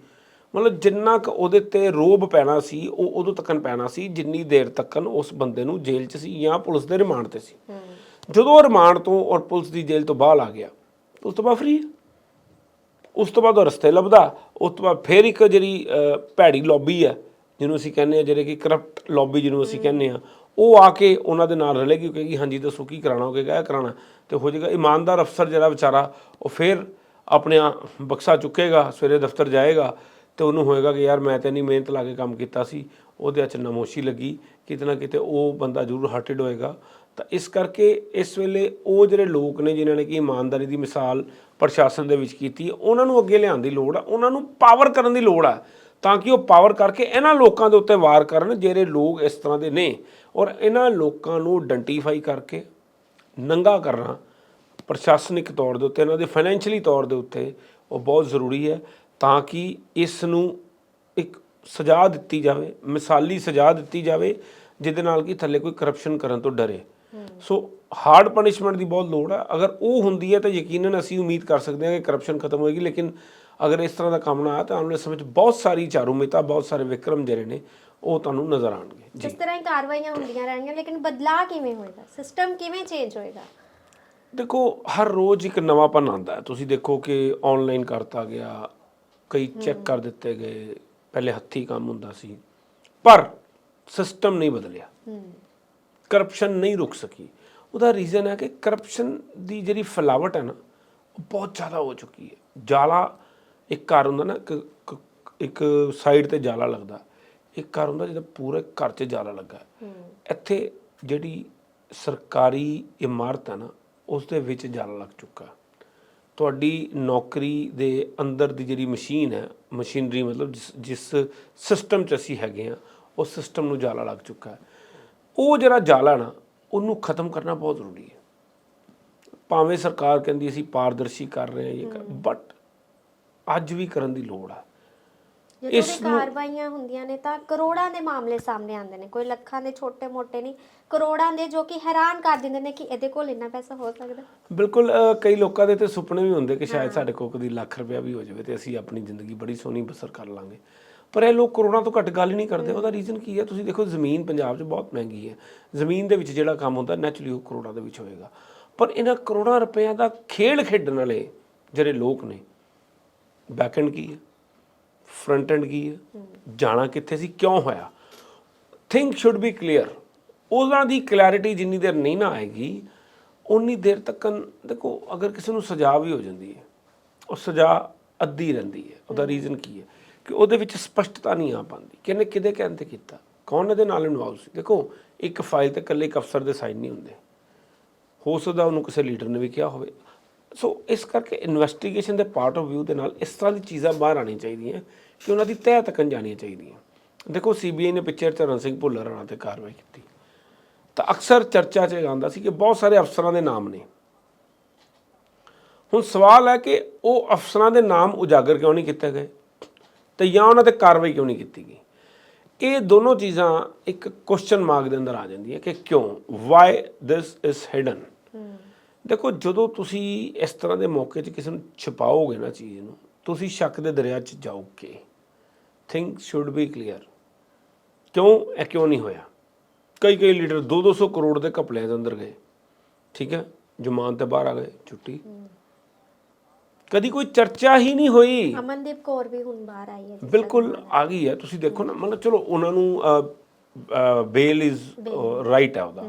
Speaker 1: ਮਤਲਬ ਜਿੰਨਾ ਕੁ ਉਹਦੇ ਤੇ ਰੋਬ ਪੈਣਾ ਸੀ ਉਹ ਉਦੋਂ ਤੱਕਨ ਪੈਣਾ ਸੀ ਜਿੰਨੀ ਦੇਰ ਤੱਕਨ ਉਸ ਬੰਦੇ ਨੂੰ ਜੇਲ੍ਹ 'ਚ ਸੀ ਜਾਂ ਪੁਲਿਸ ਦੇ ਰਿਮਾਂਡ ਤੇ ਸੀ। ਜਦੋਂ ਉਹ ਰਿਮਾਂਡ ਤੋਂ ਔਰ ਪੁਲਿਸ ਦੀ ਜੇਲ੍ਹ ਤੋਂ ਬਾਹਰ ਆ ਗਿਆ, ਉਸ ਤੋਂ ਬਾਅਦ ਫ੍ਰੀ ਉਸ ਤੋਂ ਬਾਅਦ ਉਹ ਰਸਤੇ ਲੱਭਦਾ, ਉਸ ਤੋਂ ਬਾਅਦ ਫਿਰ ਇੱਕ ਜਿਹੜੀ ਭੈੜੀ ਲੌਬੀ ਹੈ, ਜਿਹਨੂੰ ਅਸੀਂ ਕਹਿੰਦੇ ਆ ਜਿਹੜੇ ਕਿ ਕਰਪਟ ਲੌਬੀ ਜਿਹਨੂੰ ਅਸੀਂ ਕਹਿੰਦੇ ਆ ਉਹ ਆ ਕੇ ਉਹਨਾਂ ਦੇ ਨਾਲ ਰਲੇਗੀ ਕਹੇਗੀ, ਹਾਂਜੀ, ਦੱਸੋ ਕੀ ਕਰਾਣਾ ਹੋਗੇ ਇਹ ਕਰਾਣਾ ਤੇ ਹੋ ਜਾਏਗਾ, ਇਮਾਨਦਾਰ ਅਫਸਰ ਜਿਹੜਾ ਵਿਚਾਰਾ, ਉਹ ਫਿਰ ਆਪਣੇ ਬਕਸਾ ਚੁੱਕੇਗਾ, ਸਵੇਰੇ ਦਫ਼ਤਰ ਜਾਏਗਾ ਤੇ ਉਹਨੂੰ ਹੋਏਗਾ ਕਿ ਯਾਰ ਮੈਂ ਤੇ ਨਹੀਂ ਮਿਹਨਤ ਲਾ ਕੇ ਕੰਮ ਕੀਤਾ ਸੀ, ਉਹਦੇ ਚ ਨਮੋਸ਼ੀ ਲੱਗੀ, ਕਿਤੇ ਨਾ ਕਿਤੇ ਉਹ ਬੰਦਾ ਜ਼ਰੂਰ ਹਰਟਡ ਹੋਏਗਾ। ਤਾਂ ਇਸ ਕਰਕੇ ਇਸ ਵੇਲੇ ਉਹ ਜਿਹੜੇ ਲੋਕ ਨੇ, ਜਿਨ੍ਹਾਂ ਨੇ ਕਿ ਇਮਾਨਦਾਰੀ ਦੀ ਮਿਸਾਲ ਪ੍ਰਸ਼ਾਸਨ ਦੇ ਵਿੱਚ ਕੀਤੀ ਹੈ ਉਹਨਾਂ ਨੂੰ ਅੱਗੇ ਲਿਆਉਣ ਦੀ ਲੋੜ ਆ, ਉਹਨਾਂ ਨੂੰ ਪਾਵਰ ਕਰਨ ਦੀ ਲੋੜ ਆ, ਤਾਂ ਕਿ ਉਹ ਪਾਵਰ ਕਰਕੇ ਇਹਨਾਂ ਲੋਕਾਂ ਦੇ ਉੱਤੇ ਵਾਰ ਕਰਨ, ਜਿਹੜੇ ਲੋਕ ਇਸ ਤਰ੍ਹਾਂ ਦੇ ਨੇ। ਔਰ ਇਹਨਾਂ ਲੋਕਾਂ ਨੂੰ ਆਇਡੈਂਟੀਫਾਈ ਕਰਕੇ ਨੰਗਾ ਕਰਨਾ ਪ੍ਰਸ਼ਾਸਨਿਕ ਤੌਰ ਦੇ ਉੱਤੇ, ਇਹਨਾਂ ਦੇ ਫਾਈਨੈਂਸ਼ੀਅਲੀ ਤੌਰ ਦੇ ਉੱਤੇ ਉਹ ਬਹੁਤ ਜ਼ਰੂਰੀ ਹੈ, ਤਾਂ ਕਿ ਇਸ ਨੂੰ ਇੱਕ ਸਜ਼ਾ ਦਿੱਤੀ ਜਾਵੇ, ਮਿਸਾਲੀ ਸਜ਼ਾ ਦਿੱਤੀ ਜਾਵੇ, ਜਿਹਦੇ ਨਾਲ ਕਿ ਥੱਲੇ ਕੋਈ ਕਰਪਸ਼ਨ ਕਰਨ ਤੋਂ ਡਰੇ। ਸੋ ਹਾਰਡ ਪਨਿਸ਼ਮੈਂਟ ਦੀ ਬਹੁਤ ਲੋੜ ਹੈ। ਅਗਰ ਉਹ ਹੁੰਦੀ ਹੈ ਤਾਂ ਯਕੀਨਨ ਅਸੀਂ ਉਮੀਦ ਕਰ ਸਕਦੇ ਹਾਂ ਕਿ ਕਰਪਸ਼ਨ ਖਤਮ ਹੋਏਗੀ ਲੇਕਿਨ ਅਗਰ ਇਸ ਤਰ੍ਹਾਂ ਦਾ ਕੰਮ ਨਾ ਆਇਆ ਤਾਂ ਆਉਣ ਵਾਲੇ ਸਮੇਂ 'ਚ ਬਹੁਤ ਸਾਰੀ ਚਾਰੂਮਿਤਾ ਬਹੁਤ ਸਾਰੇ ਵਿਕਰਮ ਜਿਹੜੇ ਨੇ ਉਹ ਤੁਹਾਨੂੰ ਨਜ਼ਰ ਆਣਗੇ ਜੀ।
Speaker 2: ਇਸ ਤਰ੍ਹਾਂ ਹੀ ਕਾਰਵਾਈਆਂ ਹੁੰਦੀਆਂ ਰਹਿਣਗੀਆਂ ਲੇਕਿਨ ਬਦਲਾਅ ਕਿਵੇਂ ਹੋਏਗਾ? ਸਿਸਟਮ ਕਿਵੇਂ ਚੇਂਜ ਹੋਏਗਾ?
Speaker 1: ਦੇਖੋ ਹਰ ਰੋਜ਼ ਇੱਕ ਨਵਾਂਪਨ ਆਉਂਦਾ ਹੈ। ਤੁਸੀਂ ਦੇਖੋ ਕਿ ਆਨਲਾਈਨ ਕਰਤਾ ਗਿਆ ਕਈ ਚੈੱਕ ਕਰ ਦਿੱਤੇ ਗਏ ਪਹਿਲੇ ਹੱਥੀ ਕੰਮ ਹੁੰਦਾ ਸੀ ਪਰ ਸਿਸਟਮ ਨਹੀਂ ਬਦਲਿਆ।
Speaker 2: ਹੂੰ।
Speaker 1: ਕਰਪਸ਼ਨ ਨਹੀਂ ਰੁਕ ਸਕੀ। ਉਹਦਾ ਰੀਜ਼ਨ ਹੈ ਕਿ ਕਰਪਸ਼ਨ ਦੀ ਜਿਹੜੀ ਫੈਲਾਵਟ ਹੈ ਨਾ ਉਹ ਬਹੁਤ ਜ਼ਿਆਦਾ ਹੋ ਚੁੱਕੀ ਹੈ। ਜਾਲਾ ਇੱਕ ਘਰ ਹੁੰਦਾ ਨਾ ਇੱਕ- ਸਾਈਡ ਤੇ ਜਾਲਾ ਲੱਗਦਾ। ਇੱਕ ਘਰ ਹੁੰਦਾ ਜਿਹਦਾ ਪੂਰੇ ਘਰ 'ਚ ਜਾਲਾ ਲੱਗਾ। ਇੱਥੇ ਜਿਹੜੀ ਸਰਕਾਰੀ ਇਮਾਰਤ ਹੈ ਨਾ ਉਸ ਦੇ ਵਿੱਚ ਜਾਲਾ ਲੱਗ ਚੁੱਕਾ। ਤੁਹਾਡੀ ਨੌਕਰੀ ਦੇ ਅੰਦਰ ਦੀ ਜਿਹੜੀ ਮਸ਼ੀਨ ਹੈ ਮਸ਼ੀਨਰੀ ਮਤਲਬ ਜਿਸ ਜਿਸ ਸਿਸਟਮ 'ਚ ਅਸੀਂ ਹੈਗੇ ਆ ਉਸ ਸਿਸਟਮ ਨੂੰ ਜਾਲਾ ਲੱਗ ਚੁੱਕਾ। ਹੈ ਉਹ ਜਿਹੜਾ ਜਾਲਾ ਨਾ ਉਹਨੂੰ ਖਤਮ ਕਰਨਾ ਬਹੁਤ ਜ਼ਰੂਰੀ ਹੈ। ਭਾਵੇਂ ਸਰਕਾਰ ਕਹਿੰਦੀ ਅਸੀਂ ਪਾਰਦਰਸ਼ੀ ਕਰ ਰਹੇ ਹਾਂ ਇਹ ਬਟ ਅੱਜ ਵੀ ਕਰਨ ਦੀ ਲੋੜ ਆ। ਇਸ ਨੂੰ-
Speaker 2: ਕਾਰਵਾਈਆਂ ਹੁੰਦੀਆਂ ਨੇ ਤਾਂ ਕਰੋੜਾਂ ਦੇ ਮਾਮਲੇ ਸਾਹਮਣੇ ਆਉਂਦੇ ਨੇ। ਕੋਈ ਲੱਖਾਂ ਦੇ ਛੋਟੇ-ਮੋਟੇ ਨਹੀਂ ਕਰੋੜਾਂ ਦੇ ਜੋ ਕਿ ਹੈਰਾਨ ਕਰ ਦਿੰਦੇ ਨੇ ਕਿ ਇਹਦੇ ਕੋਲ ਇੰਨਾ ਪੈਸਾ ਹੋ ਸਕਦਾ।
Speaker 1: ਬਿਲਕੁਲ ਕਈ ਲੋਕਾਂ ਦੇ ਤੇ ਸੁਪਨੇ ਵੀ ਹੁੰਦੇ ਕਿ ਸ਼ਾਇਦ ਸਾਡੇ ਕੋਲ ਕਦੀ ਲੱਖ ਰੁਪਇਆ ਵੀ ਹੋ ਜਾਵੇ ਤੇ ਅਸੀਂ ਆਪਣੀ ਜ਼ਿੰਦਗੀ ਬੜੀ ਸੋਹਣੀ ਬਸਰ ਕਰ ਲਾਂਗੇ। ਪਰ ਇਹ ਲੋਕ ਕਰੋੜਾਂ ਤੋਂ ਘੱਟ ਗੱਲ ਹੀ ਨਹੀਂ ਕਰਦੇ। ਉਹਦਾ ਰੀਜ਼ਨ ਕੀ ਹੈ? ਤੁਸੀਂ ਦੇਖੋ ਜ਼ਮੀਨ ਪੰਜਾਬ 'ਚ ਬਹੁਤ ਮਹਿੰਗੀ ਹੈ। ਜ਼ਮੀਨ ਦੇ ਵਿੱਚ ਜਿਹੜਾ ਕੰਮ ਹੁੰਦਾ ਨੈਚੁਰਲੀ ਉਹ ਕਰੋੜਾਂ ਦੇ ਵਿੱਚ ਹੋਏਗਾ। ਪਰ ਇਹਨਾਂ ਕਰੋੜਾਂ ਰੁਪਇਆਂ ਦਾ ਖੇਡ ਖੇਡਣ ਵਾਲੇ ਜਿਹੜੇ ਲੋਕ ਨੇ ਬੈਕ ਐਂਡ ਕੀ ਹੈ? ਫਰੰਟ ਐਂਡ ਕੀ ਹੈ? ਜਾਣਾ ਕਿੱਥੇ ਸੀ? ਕਿਉਂ ਹੋਇਆ? ਥਿੰਕ ਸ਼ੁੱਡ ਬੀ ਕਲੀਅਰ ਉਹਨਾਂ ਦੀ ਕਲੈਰਿਟੀ ਜਿੰਨੀ ਦੇਰ ਨਹੀਂ ਨਾ ਆਏਗੀ ਉਨੀ ਦੇਰ ਤੱਕ ਦੇਖੋ ਅਗਰ ਕਿਸੇ ਨੂੰ ਸਜ਼ਾ ਵੀ ਹੋ ਜਾਂਦੀ ਹੈ ਉਹ ਸਜ਼ਾ ਅੱਧੀ ਰਹਿੰਦੀ ਹੈ। ਉਹਦਾ ਰੀਜ਼ਨ ਕੀ ਹੈ? ਉਹਦੇ ਵਿੱਚ ਸਪਸ਼ਟਤਾ ਨਹੀਂ ਆ ਪਾਉਂਦੀ। ਕਿਹਨੇ ਕਿਹਦੇ ਕਹਿਣ ਤੇ ਕੀਤਾ? ਕੌਣ ਇਹਦੇ ਨਾਲ ਇਨਵੋਲਵ ਸੀ? ਦੇਖੋ, ਇੱਕ ਫਾਈਲ ਤੇ ਇਕੱਲੇ ਇੱਕ ਅਫਸਰ ਦੇ ਸਾਈਨ ਨਹੀਂ ਹੁੰਦੇ। ਹੋ ਸਕਦਾ ਉਹਨੂੰ ਕਿਸੇ ਲੀਡਰ ਨੇ ਵੀ ਕਿਹਾ ਹੋਵੇ। ਸੋ ਇਸ ਕਰਕੇ ਇਨਵੈਸਟੀਗੇਸ਼ਨ ਦੇ ਪਾਰਟ ਆਫ ਵਿਊ ਦੇ ਨਾਲ ਇਸ ਤਰ੍ਹਾਂ ਦੀ ਚੀਜ਼ਾਂ ਬਾਹਰ ਆਉਣੀਆਂ ਚਾਹੀਦੀਆਂ ਕਿ ਉਹਨਾਂ ਦੀ ਤਹਿ ਤੱਕ ਜਾਣੀਆਂ ਚਾਹੀਦੀਆਂ। ਦੇਖੋ ਸੀਬੀਆਈ ਨੇ ਪਿੱਛੇ ਚਰਨ ਸਿੰਘ ਭੁੱਲਰ ਰਾਣਾ ਤੇ ਕਾਰਵਾਈ ਕੀਤੀ। ਤਾਂ ਅਕਸਰ ਚਰਚਾ 'ਚ ਇਹ ਆਉਂਦਾ ਸੀ ਕਿ ਬਹੁਤ ਸਾਰੇ ਅਫਸਰਾਂ ਦੇ ਨਾਮ ਨੇ। ਹੁਣ ਸਵਾਲ ਹੈ ਕਿ ਉਹ ਅਫਸਰਾਂ ਦੇ ਨਾਮ ਉਜਾਗਰ ਕਿਉਂ ਨਹੀਂ ਕੀਤੇ ਗਏ? ਤੇ ਜਾਂ ਉਹਨਾਂ ਤੇ ਕਾਰਵਾਈ ਕਿਉਂ ਨਹੀਂ ਕੀਤੀ ਗਈ? ਇਹ ਦੋਨੋਂ ਚੀਜ਼ਾਂ ਇੱਕ ਕੁਐਸਚਨ ਮਾਰਕ ਦੇ ਅੰਦਰ ਆ ਜਾਂਦੀਆਂ ਕਿ ਕਿਉਂ? ਵਾਈ ਦਿਸ ਇਜ਼ ਹਿਡਨ ਦੇਖੋ, ਜਦੋਂ ਤੁਸੀਂ ਇਸ ਤਰ੍ਹਾਂ ਦੇ ਮੌਕੇ 'ਚ ਕਿਸੇ ਨੂੰ ਛੁਪਾਓਗੇ ਨਾ ਚੀਜ਼ ਨੂੰ, ਤੁਸੀਂ ਸ਼ੱਕ ਦੇ ਦਰਿਆ 'ਚ ਜਾਓਗੇ। ਥਿੰਕ ਸ਼ੁੱਡ ਬੀ ਕਲੀਅਰ ਕਿਉਂ? ਇਹ ਕਿਉਂ ਨਹੀਂ ਹੋਇਆ? ਕਈ ਕਈ ਲੀਡਰ 2-200 ਕਰੋੜ ਦੇ ਘਪਲਿਆਂ ਦੇ ਅੰਦਰ ਗਏ। ਠੀਕ ਹੈ? ਜ਼ਮਾਨ ਤੇ ਬਾਹਰ ਆ ਗਏ, ਛੁੱਟੀ। ਕਦੀ ਕੋਈ ਚਰਚਾ ਹੀ ਨਹੀਂ ਹੋਈ।
Speaker 2: ਅਮਨਦੀਪ ਕੌਰ ਵੀ ਹੁਣ ਬਾਹਰ ਆਈ ਹੈ ਜਿਸ
Speaker 1: ਬਿਲਕੁਲ ਆ ਗਈ ਹੈ। ਤੁਸੀਂ ਦੇਖੋ ਨਾ ਮਤਲਬ ਚਲੋ ਉਹਨਾਂ ਨੂੰ ਬੇਲ ਇਜ਼ ਰਾਈਟ ਹੈ ਉਹਦਾ।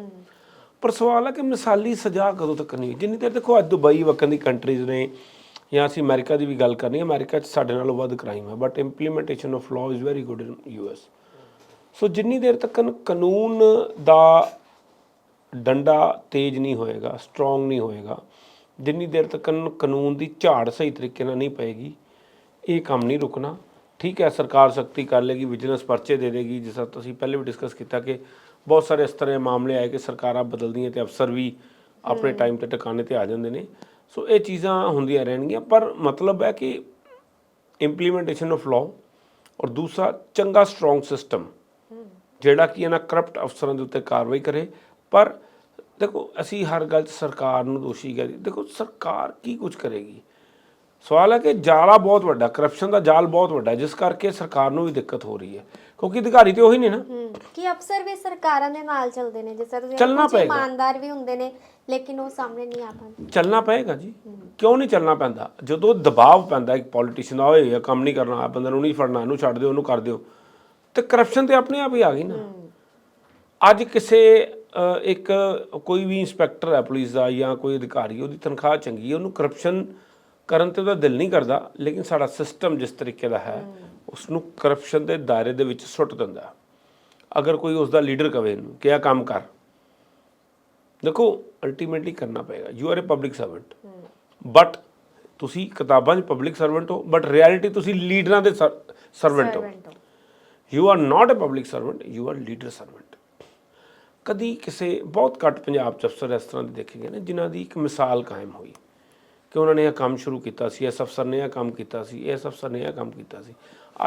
Speaker 1: ਪਰ ਸਵਾਲ ਹੈ ਕਿ ਮਿਸਾਲੀ ਸਜ਼ਾ ਕਦੋਂ ਤੱਕ ਨਹੀਂ ਜਿੰਨੀ ਦੇਰ ਦੇਖੋ ਅੱਜ ਦੁਬਈ ਵਕਨ ਦੀ ਕੰਟਰੀਜ਼ ਨੇ ਜਾਂ ਅਸੀਂ ਅਮਰੀਕਾ ਦੀ ਵੀ ਗੱਲ ਕਰਨੀ ਹੈ ਅਮਰੀਕਾ 'ਚ ਸਾਡੇ ਨਾਲੋਂ ਵੱਧ ਕ੍ਰਾਈਮ ਹੈ but implementation of law is very good in US so ਜਿੰਨੀ ਦੇਰ ਤੱਕ ਕਾਨੂੰਨ ਦਾ ਡੰਡਾ ਤੇਜ਼ ਨਹੀਂ ਹੋਏਗਾ ਸਟਰੋਂਗ ਨਹੀਂ ਹੋਏਗਾ ਜਿੰਨੀ ਦੇਰ ਤੱਕ ਕਾਨੂੰਨ ਦੀ ਝਾੜ ਸਹੀ ਤਰੀਕੇ ਨਾਲ ਨਹੀਂ ਪਏਗੀ ਇਹ ਕੰਮ ਨਹੀਂ ਰੁਕਣਾ। ਠੀਕ ਹੈ ਸਰਕਾਰ ਸਖਤੀ ਕਰ ਲੇਗੀ ਵਿਜੀਲੈਂਸ ਪਰਚੇ ਦੇ ਦੇਗੀ ਜਿਸ ਤਰ੍ਹਾਂ ਤੁਸੀਂ ਪਹਿਲੇ ਵੀ ਡਿਸਕਸ ਕੀਤਾ ਕਿ ਬਹੁਤ ਸਾਰੇ ਇਸ ਤਰ੍ਹਾਂ ਦੇ ਮਾਮਲੇ ਆਏ ਕਿ ਸਰਕਾਰਾਂ ਬਦਲਦੀਆਂ ਤੇ ਅਫਸਰ ਵੀ ਆਪਣੇ ਟਾਈਮ ਤੇ ਟਿਕਾਣੇ ਤੇ ਆ ਜਾਂਦੇ ਨੇ। ਸੋ ਇਹ ਚੀਜ਼ਾਂ ਹੁੰਦੀਆਂ ਰਹਿਣਗੀਆਂ ਪਰ ਮਤਲਬ ਹੈ ਕਿ ਇੰਪਲੀਮੈਂਟੇਸ਼ਨ ਆਫ ਲਾਅ ਔਰ ਦੂਸਰਾ ਚੰਗਾ ਸਟਰੋਂਗ ਸਿਸਟਮ ਜਿਹੜਾ ਕਿ ਇਹਨਾਂ ਕਰਪਟ ਅਫਸਰਾਂ ਦੇ ਉੱਤੇ ਕਾਰਵਾਈ ਕਰੇ। ਪਰ ਦੇਖੋ ਅਸੀਂ ਹਰ ਗੱਲ 'ਚ ਸਰਕਾਰ ਨੂੰ ਦੋਸ਼ੀ ਕਰੀ ਦੇਖੋ ਸਰਕਾਰ ਕੀ ਕੁਝ ਕਰੇਗੀ? ਸਵਾਲ ਹੈ ਕਿ ਜਾਲਾ ਬਹੁਤ ਵੱਡਾ ਕਰਪਸ਼ਨ ਦਾ ਜਾਲ ਬਹੁਤ ਵੱਡਾ ਜਿਸ ਕਰਕੇ ਸਰਕਾਰ ਨੂੰ ਵੀ ਦਿੱਕਤ ਹੋ ਰਹੀ ਹੈ। ਕਿਉਂਕਿ ਅਧਿਕਾਰੀ ਤੇ ਉਹੀ ਨੇ। ਨਾ
Speaker 2: ਕਿ ਅਫਸਰ ਵੀ ਸਰਕਾਰਾਂ ਦੇ ਨਾਲ ਚੱਲਦੇ ਨੇ ਜਿਸ ਤਰ੍ਹਾਂ ਤੁਸੀਂ
Speaker 1: ਚੱਲਣਾ
Speaker 2: ਕੁਝ
Speaker 1: ਪਏਗਾ।
Speaker 2: ਇਮਾਨਦਾਰ ਵੀ ਹੁੰਦੇ ਨੇ ਲੇਕਿਨ ਉਹ ਸਾਹਮਣੇ ਨਹੀਂ ਆ ਪਾਉਂਦੇ।
Speaker 1: ਚੱਲਣਾ ਪਏਗਾ ਜੀ। ਕਿਉਂ ਨਹੀਂ ਚੱਲਣਾ ਪੈਂਦਾ? ਜਦੋਂ ਦਬਾਅ ਪੈਂਦਾ ਇੱਕ ਪੋਲੀਟੀਸ਼ੀਅਨ ਆ ਇਹ ਕੰਮ ਨਹੀਂ ਕਰਨਾ ਆ ਬੰਦੇ ਨੂੰ ਨਹੀਂ ਫੜਨਾ ਇਹਨੂੰ ਛੱਡ ਦਿਓ ਉਹਨੂੰ ਕਰ ਦਿਓ। ਤੇ ਕਰਪਸ਼ਨ ਤੇ ਆਪਣੇ ਆਪ ਹੀ ਆ ਗਈ ਨਾ। ਅੱਜ ਕਿਸੇ ਇੱਕ ਕੋਈ ਵੀ ਇੰਸਪੈਕਟਰ ਹੈ ਪੁਲਿਸ ਦਾ ਜਾਂ ਕੋਈ ਅਧਿਕਾਰੀ ਉਹਦੀ ਤਨਖਾਹ ਚੰਗੀ ਹੈ ਉਹਨੂੰ ਕਰਪਸ਼ਨ ਕਰਨ ਤੇ ਉਹਦਾ ਦਿਲ ਨਹੀਂ ਕਰਦਾ ਲੇਕਿਨ ਸਾਡਾ ਸਿਸਟਮ ਜਿਸ ਤਰੀਕੇ ਦਾ ਹੈ ਉਸ ਨੂੰ ਕਰਪਸ਼ਨ ਦੇ ਦਾਇਰੇ ਦੇ ਵਿੱਚ ਸੁੱਟ ਦਿੰਦਾ ਅਗਰ ਕੋਈ ਉਸ ਦਾ ਲੀਡਰ ਕਵੇ ਇਹਨੂੰ ਕਿ ਇਹ ਕੰਮ ਕਰ। ਦੇਖੋ ਅਲਟੀਮੇਟਲੀ ਕਰਨਾ ਪਏਗਾ। You are a public servant but ਤੁਸੀਂ ਕਿਤਾਬਾਂ 'ਚ ਪਬਲਿਕ ਸਰਵੈਂਟ ਹੋ ਬਟ ਰਿਐਲਿਟੀ ਤੁਸੀਂ ਲੀਡਰਾਂ ਦੇ ਸਰਵੈਂਟ ਹੋ। You are not a public servant you are leader servant ਕਦੀ ਕਿਸੇ ਬਹੁਤ ਘੱਟ ਪੰਜਾਬ ਚ ਅਫਸਰ ਇਸ ਤਰ੍ਹਾਂ ਦੇ ਦੇਖੇ ਗਏ ਨੇ ਜਿਨ੍ਹਾਂ ਦੀ ਇੱਕ ਮਿਸਾਲ ਕਾਇਮ ਹੋਈ ਕਿ ਉਹਨਾਂ ਨੇ ਇਹ ਕੰਮ ਸ਼ੁਰੂ ਕੀਤਾ ਸੀ ਇਸ ਅਫਸਰ ਨੇ ਇਹ ਕੰਮ ਕੀਤਾ ਸੀ ਇਸ ਅਫਸਰ ਨੇ ਇਹ ਕੰਮ ਕੀਤਾ ਸੀ।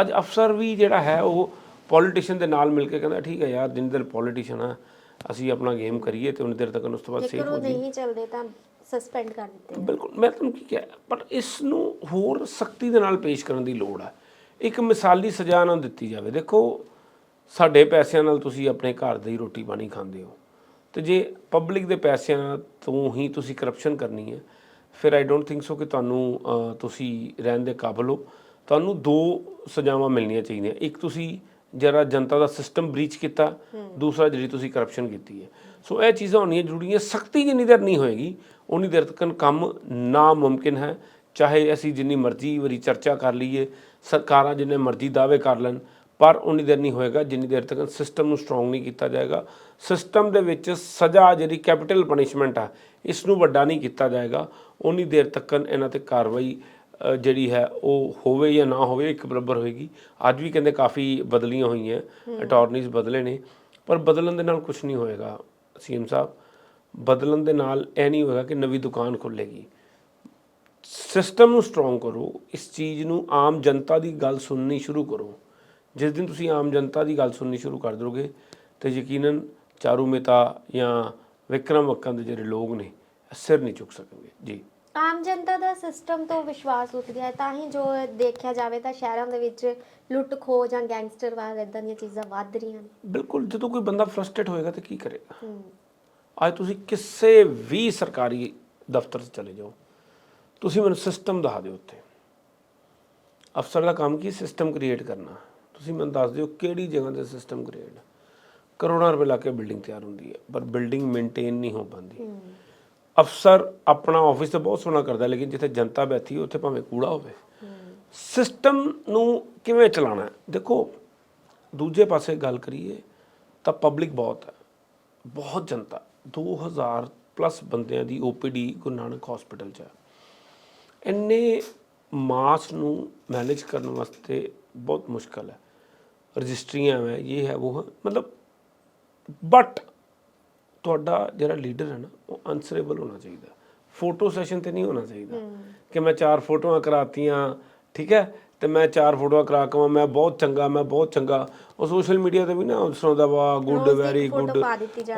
Speaker 1: ਅੱਜ ਅਫਸਰ ਵੀ ਜਿਹੜਾ ਹੈ ਉਹ ਪੋਲੀਟੀਸ਼ੀਅਨ ਦੇ ਨਾਲ ਮਿਲ ਕੇ ਕਹਿੰਦਾ ਠੀਕ ਹੈ ਯਾਰ ਜਿੰਨੀ ਦੇਰ ਪੋਲੀਟੀਸ਼ੀਅਨ ਆ ਅਸੀਂ ਆਪਣਾ ਗੇਮ ਕਰੀਏ ਤੇ ਉਨੀ ਦੇਰ ਤੱਕ ਉਸ ਤੋਂ ਬਾਅਦ ਸੇਫ ਹੋ
Speaker 2: ਉਹ
Speaker 1: ਜਾਈਏ।
Speaker 2: ਨਹੀਂ ਚੱਲਦੇ ਤਾਂ ਸਸਪੈਂਡ ਕਰ ਦਿੱਤੇ।
Speaker 1: ਬਿਲਕੁਲ ਮੈਂ ਤੁਹਾਨੂੰ ਕੀ ਕਿਹਾ ਪਰ ਇਸ ਨੂੰ ਹੋਰ ਸਖਤੀ ਦੇ ਨਾਲ ਪੇਸ਼ ਕਰਨ ਦੀ ਲੋੜ ਹੈ ਇੱਕ ਮਿਸਾਲੀ ਸਜ਼ਾ ਨਾ ਦਿੱਤੀ ਜਾਵੇ। ਦੇਖੋ ਸਾਡੇ ਪੈਸਿਆਂ ਨਾਲ ਤੁਸੀਂ ਆਪਣੇ ਘਰ ਦੀ ਰੋਟੀ ਪਾਣੀ ਖਾਂਦੇ ਹੋ। ਤੇ ਜੇ ਪਬਲਿਕ ਦੇ ਪੈਸਿਆਂ ਤੋਂ ਹੀ ਤੁਸੀਂ ਕਰਪਸ਼ਨ ਕਰਨੀ ਹੈ, ਫਿਰ ਆਈ ਡੋਨਟ ਥਿੰਕ ਸੋ ਕਿ ਤੁਹਾਨੂੰ ਤੁਸੀਂ ਰਹਿਣ ਦੇ ਕਾਬਿਲ ਹੋ। ਤੁਹਾਨੂੰ ਦੋ ਸਜ਼ਾਵਾਂ ਮਿਲਣੀਆਂ ਚਾਹੀਦੀਆਂ। ਇੱਕ ਤੁਸੀਂ ਜਿਹੜਾ ਜਨਤਾ ਦਾ ਸਿਸਟਮ ਬ੍ਰੀਚ ਕੀਤਾ, ਦੂਸਰਾ ਜਿਹੜੀ ਤੁਸੀਂ ਕਰਪਸ਼ਨ ਕੀਤੀ ਹੈ। ਸੋ ਇਹ ਚੀਜ਼ਾਂ ਹੋਣੀਆਂ ਜ਼ਰੂਰੀ ਹੈ। ਸਖਤੀ ਜਿੰਨੀ ਦੇਰ ਨਹੀਂ ਹੋਏਗੀ ਉਨੀ ਦੇਰ ਤੱਕ ਕੰਮ ਨਾ ਮੁਮਕਿਨ ਹੈ। ਚਾਹੇ ਅਸੀਂ ਜਿੰਨੀ ਮਰਜ਼ੀ ਵਾਰੀ ਚਰਚਾ ਕਰ ਲਈਏ, ਸਰਕਾਰਾਂ ਜਿੰਨੇ ਮਰਜ਼ੀ ਦਾਅਵੇ ਕਰ ਲੈਣ ਪਰ ਉਨੀ ਦੇਰ ਨਹੀਂ ਹੋਏਗਾ ਜਿੰਨੀ ਦੇਰ ਤੱਕ ਸਿਸਟਮ ਨੂੰ ਸਟਰੋਂਗ ਨਹੀਂ ਕੀਤਾ ਜਾਏਗਾ। ਸਿਸਟਮ ਦੇ ਵਿੱਚ ਸਜ਼ਾ ਜਿਹੜੀ ਕੈਪੀਟਲ ਪਨਿਸ਼ਮੈਂਟ ਆ ਇਸ ਨੂੰ ਵੱਡਾ ਨਹੀਂ ਕੀਤਾ ਜਾਏਗਾ। ਉਨੀ ਦੇਰ ਤੱਕ ਇਹਨਾਂ ਤੇ ਕਾਰਵਾਈ ਜਿਹੜੀ ਹੈ ਉਹ ਹੋਵੇ ਜਾਂ ਨਾ ਹੋਵੇ ਇੱਕ ਬਰਾਬਰ ਹੋਏਗੀ। ਅੱਜ ਵੀ ਕਹਿੰਦੇ ਕਾਫੀ ਬਦਲੀਆਂ ਹੋਈਆਂ ਅਟਾਰਨੀਜ਼ ਬਦਲੇ ਨੇ ਪਰ ਬਦਲਣ ਦੇ ਨਾਲ ਕੁਝ ਨਹੀਂ ਹੋਏਗਾ ਸੀਐਮ ਸਾਹਿਬ। ਬਦਲਣ ਦੇ ਨਾਲ ਇਹ ਨਹੀਂ ਹੋਏਗਾ ਕਿ ਨਵੀਂ ਦੁਕਾਨ ਖੁੱਲੇਗੀ। ਸਿਸਟਮ ਨੂੰ ਸਟਰੋਂਗ ਕਰੋ ਇਸ ਚੀਜ਼ ਨੂੰ ਆਮ ਜਨਤਾ ਦੀ ਗੱਲ ਸੁਣਨੀ ਸ਼ੁਰੂ ਕਰੋ। ਜਿਸ ਦਿਨ ਤੁਸੀਂ ਆਮ ਜਨਤਾ ਦੀ ਗੱਲ ਸੁਣਨੀ ਸ਼ੁਰੂ ਕਰ ਦੋਗੇ ਤੇ ਯਕੀਨਨ ਚਾਰੂ ਮੇਤਾ ਜਾਂ ਵਿਕਰਮ ਵੱਕਾਂ ਦੇ ਜਿਹੜੇ ਲੋਕ ਨੇ ਸਿਰ ਨਹੀਂ ਚੁੱਕ ਸਕਣਗੇ। ਜੀ।
Speaker 2: ਆਮ ਜਨਤਾ ਦਾ ਸਿਸਟਮ ਤੋਂ ਵਿਸ਼ਵਾਸ ਉੱਠ ਗਿਆ ਹੈ ਤਾਂ ਹੀ ਜੋ ਦੇਖਿਆ ਜਾਵੇ ਤਾਂ ਸ਼ਹਿਰਾਂ ਦੇ ਵਿੱਚ ਲੁੱਟ ਖੋਹ ਜਾਂ ਗੈਂਗਸਟਰ ਵਾਲ ਇਦਾਂ ਦੀਆਂ ਚੀਜ਼ਾਂ ਵੱਧ ਰਹੀਆਂ ਨੇ।
Speaker 1: ਬਿਲਕੁਲ ਜਦੋਂ ਕੋਈ ਬੰਦਾ ਫਰਸਟ੍ਰੇਟ ਹੋਏਗਾ ਤੇ ਕੀ ਕਰੇਗਾ? ਅੱਜ ਤੁਸੀਂ ਕਿਸੇ ਵੀ ਸਰਕਾਰੀ ਦਫ਼ਤਰ 'ਚ ਚਲੇ ਜਾਓ ਤੁਸੀਂ ਮੈਨੂੰ ਸਿਸਟਮ ਦਿਖਾ ਦਿਓ ਉੱਥੇ। ਅਫਸਰ ਦਾ ਕੰਮ ਕੀ? ਸਿਸਟਮ ਕ੍ਰੀਏਟ ਕਰਨਾ। ਤੁਸੀਂ ਮੈਨੂੰ ਦੱਸ ਦਿਓ ਕਿਹੜੀ ਜਗ੍ਹਾ ਤੇ ਸਿਸਟਮ ਕ੍ਰੀਏਟ ਕਰੋੜਾਂ ਰੁਪਏ ਲਾ ਕੇ ਬਿਲਡਿੰਗ ਤਿਆਰ ਹੁੰਦੀ ਹੈ ਪਰ ਬਿਲਡਿੰਗ ਮੇਨਟੇਨ ਨਹੀਂ ਹੋ ਪਾਉਂਦੀ। ਅਫਸਰ ਆਪਣਾ ਆਫਿਸ ਤਾਂ ਬਹੁਤ ਸੋਹਣਾ ਕਰਦਾ ਲੇਕਿਨ ਜਿੱਥੇ ਜਨਤਾ ਬੈਠੀ ਉੱਥੇ ਭਾਵੇਂ ਕੂੜਾ ਹੋਵੇ। ਸਿਸਟਮ ਨੂੰ ਕਿਵੇਂ ਚਲਾਉਣਾ? ਦੇਖੋ ਦੂਜੇ ਪਾਸੇ ਗੱਲ ਕਰੀਏ ਤਾਂ ਪਬਲਿਕ ਬਹੁਤ ਹੈ ਬਹੁਤ ਜਨਤਾ। 2000 ਪਲੱਸ ਬੰਦਿਆਂ ਦੀ ਓਪੀਡੀ ਗੁਰੂ ਨਾਨਕ ਹਸਪੀਟਲ 'ਚ ਹੈ। ਇੰਨੇ ਮਾਸ ਨੂੰ ਮੈਨੇਜ ਕਰਨ ਵਾਸਤੇ ਬਹੁਤ ਮੁਸ਼ਕਲ ਹੈ। ਰਜਿਸਟਰੀਆਂ ਹੈ ਇਹ ਹੈ ਉਹ ਹੈ। ਮਤਲਬ ਬਟ ਤੁਹਾਡਾ ਜਿਹੜਾ ਲੀਡਰ ਹੈ ਨਾ ਉਹ ਅਨਸਰੇਬਲ ਹੋਣਾ ਚਾਹੀਦਾ। ਫੋਟੋ ਸੈਸ਼ਨ ਤੇ ਨਹੀਂ ਹੋਣਾ ਚਾਹੀਦਾ ਕਿ ਮੈਂ ਚਾਰ ਫੋਟੋਆਂ ਕਰਾਤੀਆਂ ਠੀਕ ਹੈ? ਤੇ ਮੈਂ ਚਾਰ ਫੋਟੋਆਂ ਕਰਾ ਕੇ ਮੈਂ ਬਹੁਤ ਚੰਗਾ ਮੈਂ ਬਹੁਤ ਚੰਗਾ। ਉਹ ਸੋਸ਼ਲ ਮੀਡੀਆ ਤੇ ਵੀ ਨਾ ਸੁਣਾਉਂਦਾ ਵਾ ਗੁੱਡ ਵੈਰੀ ਗੁੱਡ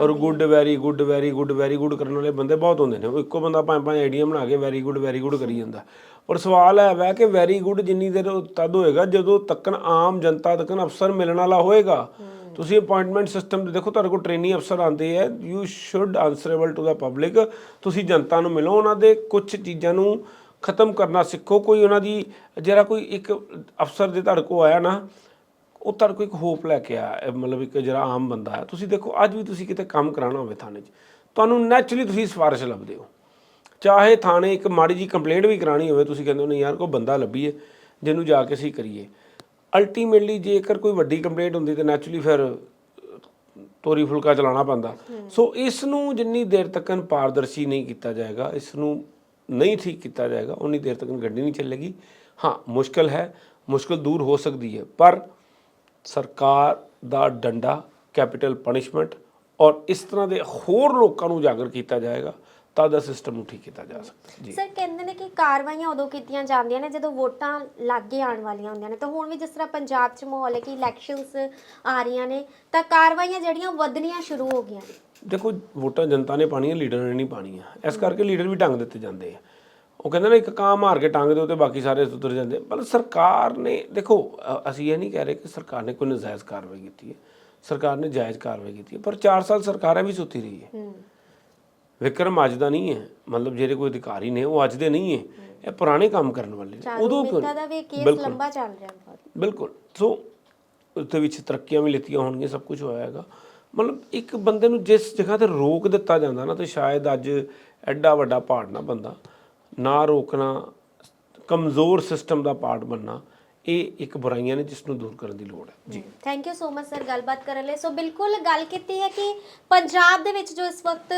Speaker 1: ਔਰ good very good very good very good ਕਰਨ ਵਾਲੇ ਬੰਦੇ ਬਹੁਤ ਹੁੰਦੇ ਨੇ। ਉਹ ਇੱਕੋ ਬੰਦਾ ਪੰਜ ਪੰਜ ਆਈਡੀਆਂ ਬਣਾ ਕੇ ਵੈਰੀ ਗੁੱਡ ਵੈਰੀ ਗੁੱਡ ਕਰੀ ਜਾਂਦਾ। ਔਰ ਸਵਾਲ ਹੈ ਵੈ ਕਿ ਵੈਰੀ ਗੁੱਡ ਜਿੰਨੀ ਦੇਰ ਤਦ ਹੋਏਗਾ, ਜਦੋਂ ਤੱਕਨ ਆਮ ਜਨਤਾ ਤੱਕਨ ਅਫਸਰ ਮਿਲਣ ਵਾਲਾ ਹੋਏਗਾ। ਤੁਸੀਂ ਅਪਾਇੰਟਮੈਂਟ ਸਿਸਟਮ 'ਤੇ ਦੇਖੋ, ਤੁਹਾਡੇ ਕੋਲ ਟ੍ਰੇਨੀ ਅਫਸਰ ਆਉਂਦੇ ਆ you should answerable to the public ਤੁਸੀਂ ਜਨਤਾ ਨੂੰ ਮਿਲੋ, ਉਹਨਾਂ ਦੇ ਕੁਝ ਚੀਜ਼ਾਂ ਨੂੰ ਖਤਮ ਕਰਨਾ ਸਿੱਖੋ। ਕੋਈ ਉਹਨਾਂ ਦੀ, ਜਿਹੜਾ ਕੋਈ ਇੱਕ ਅਫਸਰ ਦੇ ਤੁਹਾਡੇ ਕੋਲ ਆਇਆ ਨਾ, ਉਹ ਤੁਹਾਡੇ ਕੋਲ ਇੱਕ ਹੋਪ ਲੈ ਕੇ ਆਇਆ ਮਤਲਬ ਇੱਕ ਜਿਹੜਾ ਆਮ ਬੰਦਾ ਹੈ। ਤੁਸੀਂ ਦੇਖੋ, ਅੱਜ ਵੀ ਤੁਸੀਂ ਕਿਤੇ ਕੰਮ ਕਰਾਉਣਾ ਹੋਵੇ ਥਾਣੇ 'ਚ, ਤੁਹਾਨੂੰ ਨੈਚੁਰਲੀ ਤੁਸੀਂ ਸਿਫਾਰਿਸ਼ ਲੱਭਦੇ ਹੋ। ਚਾਹੇ ਥਾਣੇ ਇੱਕ ਮਾੜੀ ਜੀ ਕੰਪਲੇਂਟ ਵੀ ਕਰਾਣੀ ਹੋਵੇ, ਤੁਸੀਂ ਕਹਿੰਦੇ ਹੋ, ਨਹੀਂ ਯਾਰ, ਕੋਈ ਬੰਦਾ ਲੱਭੀਏ, ਜਿਹਨੂੰ ਜਾ ਕੇ ਅਸੀਂ ਕਰੀਏ। ਅਲਟੀਮੇਟਲੀ ਜੇਕਰ ਕੋਈ ਵੱਡੀ ਕੰਪਲੇਂਟ ਹੁੰਦੀ, ਤਾਂ ਨੈਚੁਰਲੀ ਫਿਰ ਤੋਰੀ ਫੁਲਕਾ ਚਲਾਉਣਾ ਪੈਂਦਾ। ਸੋ ਇਸ ਨੂੰ ਜਿੰਨੀ ਦੇਰ ਤੱਕ ਪਾਰਦਰਸ਼ੀ ਨਹੀਂ ਕੀਤਾ ਜਾਏਗਾ ਇਸ ਨੂੰ ਨਹੀਂ ਠੀਕ ਕੀਤਾ ਜਾਏਗਾ, ਉਨੀ ਦੇਰ ਤੱਕ ਗੱਡੀ ਨਹੀਂ ਚੱਲੇਗੀ। ਹਾਂ, ਮੁਸ਼ਕਲ ਹੈ, ਮੁਸ਼ਕਲ ਦੂਰ ਹੋ ਸਕਦੀ ਹੈ, ਪਰ ਸਰਕਾਰ ਦਾ ਡੰਡਾ ਕੈਪੀਟਲ ਪਨਿਸ਼ਮੈਂਟ ਔਰ ਇਸ ਤਰ੍ਹਾਂ ਦੇ ਹੋਰ ਲੋਕਾਂ ਨੂੰ ਉਜਾਗਰ ਕੀਤਾ ਜਾਏਗਾ। ਤਾਂ ਦਾ ਸਿਸਟਮ ਨੂੰ ਠੀਕ ਕੀਤਾ ਜਾ ਸਕਦਾ ਜੀ।
Speaker 2: ਸਰ ਕਹਿੰਦੇ ਨੇ ਕਿ ਕਾਰਵਾਈਆਂ ਉਦੋਂ ਕੀਤੀਆਂ ਜਾਂਦੀਆਂ ਨੇ ਜਦੋਂ ਵੋਟਾਂ ਲਾਗੇ ਆਉਣ ਵਾਲੀਆਂ ਹੁੰਦੀਆਂ ਨੇ। ਤਾਂ ਹੁਣ ਵੀ ਜਿਸ ਤਰ੍ਹਾਂ ਪੰਜਾਬ 'ਚ ਮਾਹੌਲ ਹੈ ਕਿ ਇਲੈਕਸ਼ਨਸ ਆ ਰਹੀਆਂ ਨੇ ਤਾਂ ਕਾਰਵਾਈਆਂ ਜਿਹੜੀਆਂ ਵਧਣੀਆਂ ਸ਼ੁਰੂ ਹੋ ਗਈਆਂ ਨੇ।
Speaker 1: ਦੇਖੋ ਵੋਟਾਂ ਜਨਤਾ ਨੇ ਪਾਣੀਆਂ ਲੀਡਰ ਨੇ ਨਹੀਂ ਪਾਣੀਆਂ ਇਸ ਕਰਕੇ ਲੀਡਰ ਵੀ ਟੰਗ ਦਿੱਤੇ ਜਾਂਦੇ ਆ। ਉਹ ਕਹਿੰਦੇ ਨੇ ਇੱਕ ਕਾਂ ਮਾਰ ਕੇ ਟੰਗ ਦਿਓ ਤੇ ਬਾਕੀ ਸਾਰੇ ਸੁਧਰ ਜਾਂਦੇ ਪਰ ਸਰਕਾਰ ਨੇ ਦੇਖੋ ਅਸੀਂ ਇਹ ਨਹੀਂ ਕਹਿ ਰਹੇ ਕਿ ਸਰਕਾਰ ਨੇ ਕੋਈ ਨਜਾਇਜ਼ ਕਾਰਵਾਈ ਕੀਤੀ ਹੈ। ਸਰਕਾਰ ਨੇ ਜਾਇਜ਼ ਕਾਰਵਾਈ ਕੀਤੀ ਹੈ ਪਰ 4 ਸਾਲ ਸਰਕਾਰਾਂ ਵੀ ਸੁੱਤੀ ਰਹੀ ਹੈ।
Speaker 2: ਹੂੰ।
Speaker 1: ਵਿਕਰਮ ਅੱਜ ਦਾ ਨਹੀਂ ਹੈ। ਮਤਲਬ ਜਿਹੜੇ ਕੋਈ ਅਧਿਕਾਰੀ ਨੇ ਉਹ ਅੱਜ ਦੇ ਨਹੀਂ ਹੈ। ਇਹ ਪੁਰਾਣੇ ਕੰਮ ਕਰਨ ਵਾਲੇ ਨੇ। ਉਦੋਂ ਕਿਉਂ
Speaker 2: ਦਾ ਵੀ ਕੇਸ
Speaker 1: ਬਿਲਕੁਲ।
Speaker 2: ਲੰਬਾ ਚੱਲ ਰਿਹਾ ਬਹੁਤ।
Speaker 1: ਬਿਲਕੁਲ। ਸੋ ਉੱਤੇ ਵਿੱਚ ਤਰੱਕੀਆਂ ਵੀ ਲਿੱਤੀਆਂ ਹੋਣਗੀਆਂ ਸਭ ਕੁਝ ਹੋਇਆ ਹੈਗਾ। ਮਤਲਬ ਇੱਕ ਬੰਦੇ ਨੂੰ ਜਿਸ ਜਗ੍ਹਾ ਤੇ ਰੋਕ ਦਿੱਤਾ ਜਾਂਦਾ ਨਾ ਤੇ ਸ਼ਾਇਦ ਅੱਜ ਐਡਾ ਵੱਡਾ ਪਹਾੜ ਨਾ ਬੰਦਾ। ਨਾ ਰੋਕਣਾ ਕਮਜ਼ੋਰ ਸਿਸਟਮ ਦਾ ਪਾਰਟ ਬਣਨਾ ਇਹ ਇੱਕ ਬੁਰਾਈਆਂ ਨੇ ਜਿਸ ਨੂੰ ਦੂਰ ਕਰਨ ਦੀ ਲੋੜ ਹੈ। ਜੀ।
Speaker 2: Thank you so much sir ਗੱਲਬਾਤ ਕਰਨ ਲਈ। ਸੋ ਬਿਲਕੁਲ ਗੱਲ ਕੀਤੀ ਹੈ ਕਿ ਪੰਜਾਬ ਦੇ ਵਿੱਚ ਜੋ ਇਸ ਵਕਤ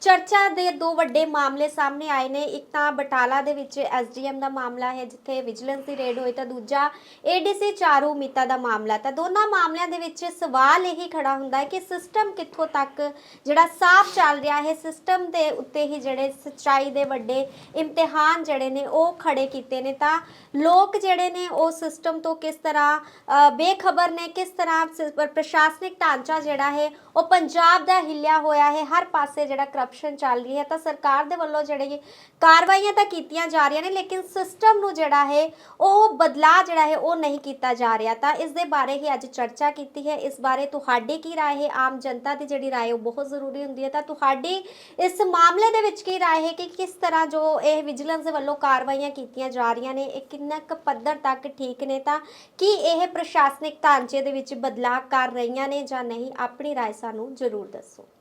Speaker 2: ਚਰਚਾ ਦੇ ਦੋ ਵੱਡੇ ਮਾਮਲੇ ਸਾਹਮਣੇ ਆਏ ਨੇ। ਇੱਕ ਤਾਂ ਬਟਾਲਾ ਦੇ ਵਿੱਚ ਐਸਡੀਐਮ ਦਾ ਮਾਮਲਾ ਹੈ, ਜਿੱਥੇ ਵਿਜੀਲੈਂਸ ਦੀ ਰੇਡ ਹੋਈ ਤਾਂ ਦੂਜਾ ਏਡੀਸੀ ਚਾਰੂ ਮੀਤਾ ਦਾ ਮਾਮਲਾ। ਤਾਂ ਦੋਨਾਂ ਮਾਮਲਿਆਂ ਦੇ ਵਿੱਚ ਸਵਾਲ ਇਹੀ ਖੜਾ ਹੁੰਦਾ ਹੈ ਕਿ ਸਿਸਟਮ ਕਿੱਥੋਂ ਤੱਕ ਜਿਹੜਾ ਸਾਫ਼ ਚੱਲ ਰਿਹਾ ਹੈ, ਸਿਸਟਮ ਦੇ ਉੱਤੇ ਹੀ ਜਿਹੜੇ ਸੱਚਾਈ ਦੇ ਵੱਡੇ ਇਮਤਿਹਾਨ ਜਿਹੜੇ ਨੇ ਉਹ ਖੜੇ ਕੀਤੇ ਨੇ। ਤਾਂ ਲੋਕ ਜਿਹੜੇ ਨੇ ਉਹ ਸਿਸਟਮ ਤੋਂ ਕਿਸ ਤਰ੍ਹਾਂ ਅ, ਬੇਖਬਰ ਨੇ ਕਿਸ ਤਰ੍ਹਾਂ ਪ੍ਰਸ਼ਾਸਨਿਕ ਢਾਂਚਾ ਜਿਹੜਾ ਹੈ ਉਹ ਪੰਜਾਬ ਦਾ ਹਿੱਲਿਆ ਹੋਇਆ ਹੈ ਹਰ ਪਾਸੇ ਜਿਹੜਾ ਕਰਪਸ਼ਨ ਚੱਲ ਰਹੀ ਹੈ ਤਾਂ ਸਰਕਾਰ ਦੇ ਵੱਲੋਂ ਜਿਹੜੇ ਕਾਰਵਾਈਆਂ ਤਾਂ ਕੀਤੀਆਂ ਜਾ ਰਹੀਆਂ ਨੇ ਲੇਕਿਨ ਸਿਸਟਮ ਨੂੰ ਜਿਹੜਾ ਹੈ ਉਹ ਬਦਲਾਅ ਜਿਹੜਾ ਹੈ ਉਹ ਨਹੀਂ ਕੀਤਾ ਜਾ ਰਿਹਾ ਤਾਂ ਇਸ ਦੇ ਬਾਰੇ ਹੀ ਅੱਜ ਚਰਚਾ ਕੀਤੀ ਹੈ ਇਸ ਬਾਰੇ ਤੁਹਾਡੀ ਕੀ رائے ਹੈ ਆਮ ਜਨਤਾ ਦੀ ਜਿਹੜੀ رائے ਉਹ ਬਹੁਤ ਜ਼ਰੂਰੀ ਹੁੰਦੀ ਹੈ ਤਾਂ ਤੁਹਾਡੀ ਇਸ ਮਾਮਲੇ ਦੇ ਵਿੱਚ ਕੀ رائے ਹੈ ਕਿ ਕਿਸ ਤਰ੍ਹਾਂ ਜੋ ਇਹ ਵਿਜੀਲੈਂਸ ਦੇ ਵੱਲੋਂ ਕਾਰਵਾਈਆਂ ਕੀਤੀਆਂ ਜਾ ਰਹੀਆਂ ਨੇ ਇਹ ਕਿੰਨਾ ਕੁ ਪੱਧਰ ਤੱਕ ਠੀਕ ਨੇ ਤਾਂ ਕੀ ਇਹ ਪ੍ਰਸ਼ਾਸਨਿਕ ਢਾਂਚੇ ਦੇ ਵਿੱਚ ਬਦਲਾਅ ਕਰ ਰਹੀਆਂ ਨੇ ਜਾਂ ਨਹੀਂ ਆਪਣੀ رائے ਸਾਨੂੰ ਜ਼ਰੂਰ ਦੱਸੋ।